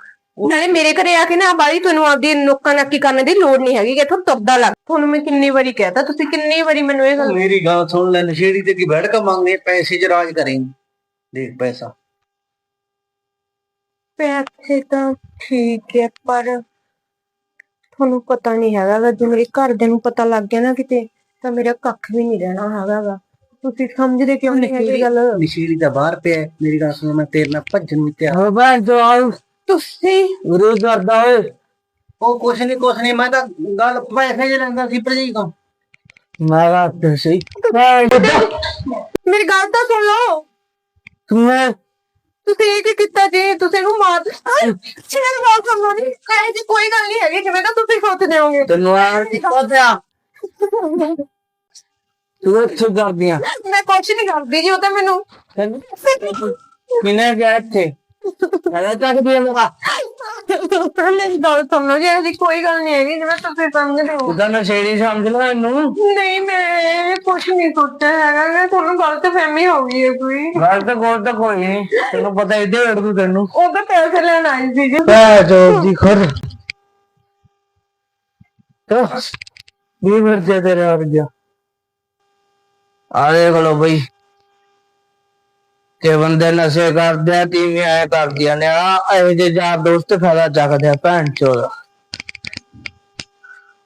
S1: ਨਾਲੇ ਮੇਰੇ ਘਰੇ ਆ ਕੇ ਨਾ ਬਾਈ ਤੈਨੂੰ ਆਪਦੀ ਨੋਕਾਂ ਨਾਕੀ ਕਰਨ ਦੀ ਲੋੜ ਨਹੀਂ ਹੈਗੀ ਕਿ ਇੱਥੋਂ ਤੁਰਦਾ ਲੱਗ। ਤੁਹਾਨੂੰ ਮੈਂ ਕਿੰਨੀ ਵਾਰੀ ਕਹਿਤਾ ਤੁਸੀਂ ਕਿੰਨੀ ਵਾਰੀ ਮੈਨੂੰ ਇਹ ਗੱਲ
S3: ਮੇਰੀ ਗੱਲ ਸੁਣ ਲੈ ਨਸ਼ੇੜੀ ਤੇ ਕੀ ਬੈਠ ਕੇ ਮੰਗਦੇ ਪੈਸੇ 'ਚ ਰਾਜ ਕਰੇਂਗੀ। ਦੇਖ ਪੈਸਾ।
S1: ਪੈਸੇ ਤਾਂ ਠੀਕ ਹੈ ਪਰ ਤੁਹਾਨੂੰ ਪਤਾ ਨਹੀਂ ਹੈਗਾ ਗਾ, ਜੇ ਮੇਰੇ ਘਰਦਿਆਂ ਨੂੰ ਪਤਾ ਲੱਗ ਗਿਆ ਨਾ ਕਿਤੇ ਤਾਂ ਮੇਰਾ ਕੱਖ ਵੀ ਨਹੀਂ ਰਹਿਣਾ ਹੈਗਾ ਗਾ। ਤੁਸੀਂ ਸਮਝਦੇ ਕਿਉਂ ਨਹੀਂ ਹੈਗੀ ਗੱਲ?
S3: ਨਸ਼ੇੜੀ ਤਾਂ ਬਾਹਰ ਪਿਆ ਹੈ। ਮੇਰੀ ਗੱਲ ਸੁਣ ਮੈਂ ਤੇਰੇ ਨਾਲ ਭੱਜਣ ਨੂੰ ਤਿਆਰ
S2: ਹਾਂ ਭੈਣ ਚੋ ਆਉ
S1: ਤੁਸੀਂ
S2: ਗੁਰੂ ਕਰਦਾ ਓਏ।
S3: ਉਹ ਕੁਛ ਨਹੀਂ ਕੁਛ ਨਹੀਂ ਮੈਂ ਤਾਂ ਗੱਲ ਪੈਸੇ 'ਚ ਲੈਂਦਾ ਸੀ ਭਰਜਾਈ ਤੋਂ
S2: ਮੈਂ ਰਾਤ ਸਹੀ
S1: ਮੇਰੀ ਗੱਲ ਤਾਂ ਸੁਣ ਲਓ।
S2: ਤੂੰ ਮੈਂ
S1: ਤੁਸੀਂ ਇਹ ਕੀ ਕੀਤਾ ਜੀ? ਤੁਸੀਂ ਇਹਨੂੰ ਮਾਰ ਮੇਰੇ ਗੱਲ ਸੁਣੋ ਨਹੀਂ। ਕਹੇ ਜੀ ਕੋਈ ਗੱਲ ਨਹੀਂ ਹੈਗੀ ਜਿਵੇਂ ਤਾਂ ਤੁਸੀਂ ਸੋਚਦੇ ਹੋਗੇ
S2: ਤੈਨੂੰ ਆ। ਪਤਾ ਤੂੰ ਇੱਥੇ ਕਰਦੀਆਂ
S1: ਮੈਂ ਕੁਛ ਨਹੀਂ ਕਰਦੀ ਜੀ ਉਹ ਤਾਂ ਮੈਨੂੰ
S2: ਕਿਨੇ ਗਿਆ ਇੱਥੇ? ਕਹਿੰਦਾ ਤੱਕ ਵੀ ਮੇਰਾ
S1: ਮੇਰੀ ਗੱਲ ਸੁਣੋ ਜੀ ਇਹਦੀ ਕੋਈ ਗੱਲ ਨਹੀਂ ਹੈਗੀ ਜਿਵੇਂ ਤੁਸੀਂ ਸਮਝਦੇ ਹੋ
S2: ਉਹਦਾ ਨਸ਼ੇੜੀ ਸਮਝ ਲੈ ਇਹਨੂੰ
S1: ਨਹੀਂ ਮੈਂ ਕੁਛ ਨਹੀਂ ਸੋਚਿਆ ਹੈਗਾ ਮੈਂ ਤੁਹਾਨੂੰ ਗਲਤ ਫਹਿਮੀ ਹੋ ਗਈ ਹੈ ਕੋਈ
S2: ਗੱਲ ਤਾਂ ਕੋਲ ਤਾਂ ਕੋਈ ਨਹੀਂ ਤੈਨੂੰ ਪਤਾ ਇਹਦੇ ਵੇੜ ਤੂੰ ਤੈਨੂੰ
S1: ਉਹ ਤਾਂ ਪੈਸੇ ਲੈਣ ਆਈ ਸੀ ਜੀ
S2: ਪੈ ਜੋ ਦੀ ਖੁਰ ਤੋ ਵੀ ਮਰਦੇ ਤੇਰੇ ਵਰ ਗਿਆ ਆ ਦੇਖ ਲੋ ਬਈ ਤੇ ਬੰਦੇ ਨਸ਼ੇ ਕਰਦੇ ਆ ਤੀਵੀਂ ਐ ਕਰਦੀਆਂ ਨੇ। ਆ, ਇਹੋ ਜਿਹੇ ਯਾਰ ਦੋਸਤ ਫਾਇਦਾ ਚੱਕਦੇ ਆ ਭੈਣ ਚੋਦ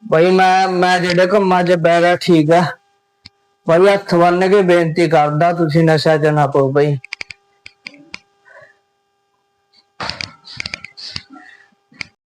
S2: ਬਈ ਮੈਂ ਮੈਂ ਜਿਹੜੇ ਕੰਮਾਂ 'ਚ ਬਹਿ ਗਿਆ, ਠੀਕ ਆ। ਬਈ ਹੱਥ ਬੰਨ ਕੇ ਬੇਨਤੀ ਕਰਦਾ, ਤੁਸੀਂ ਨਸ਼ਾ ਚ ਨਾ ਪਾਓ ਬਈ।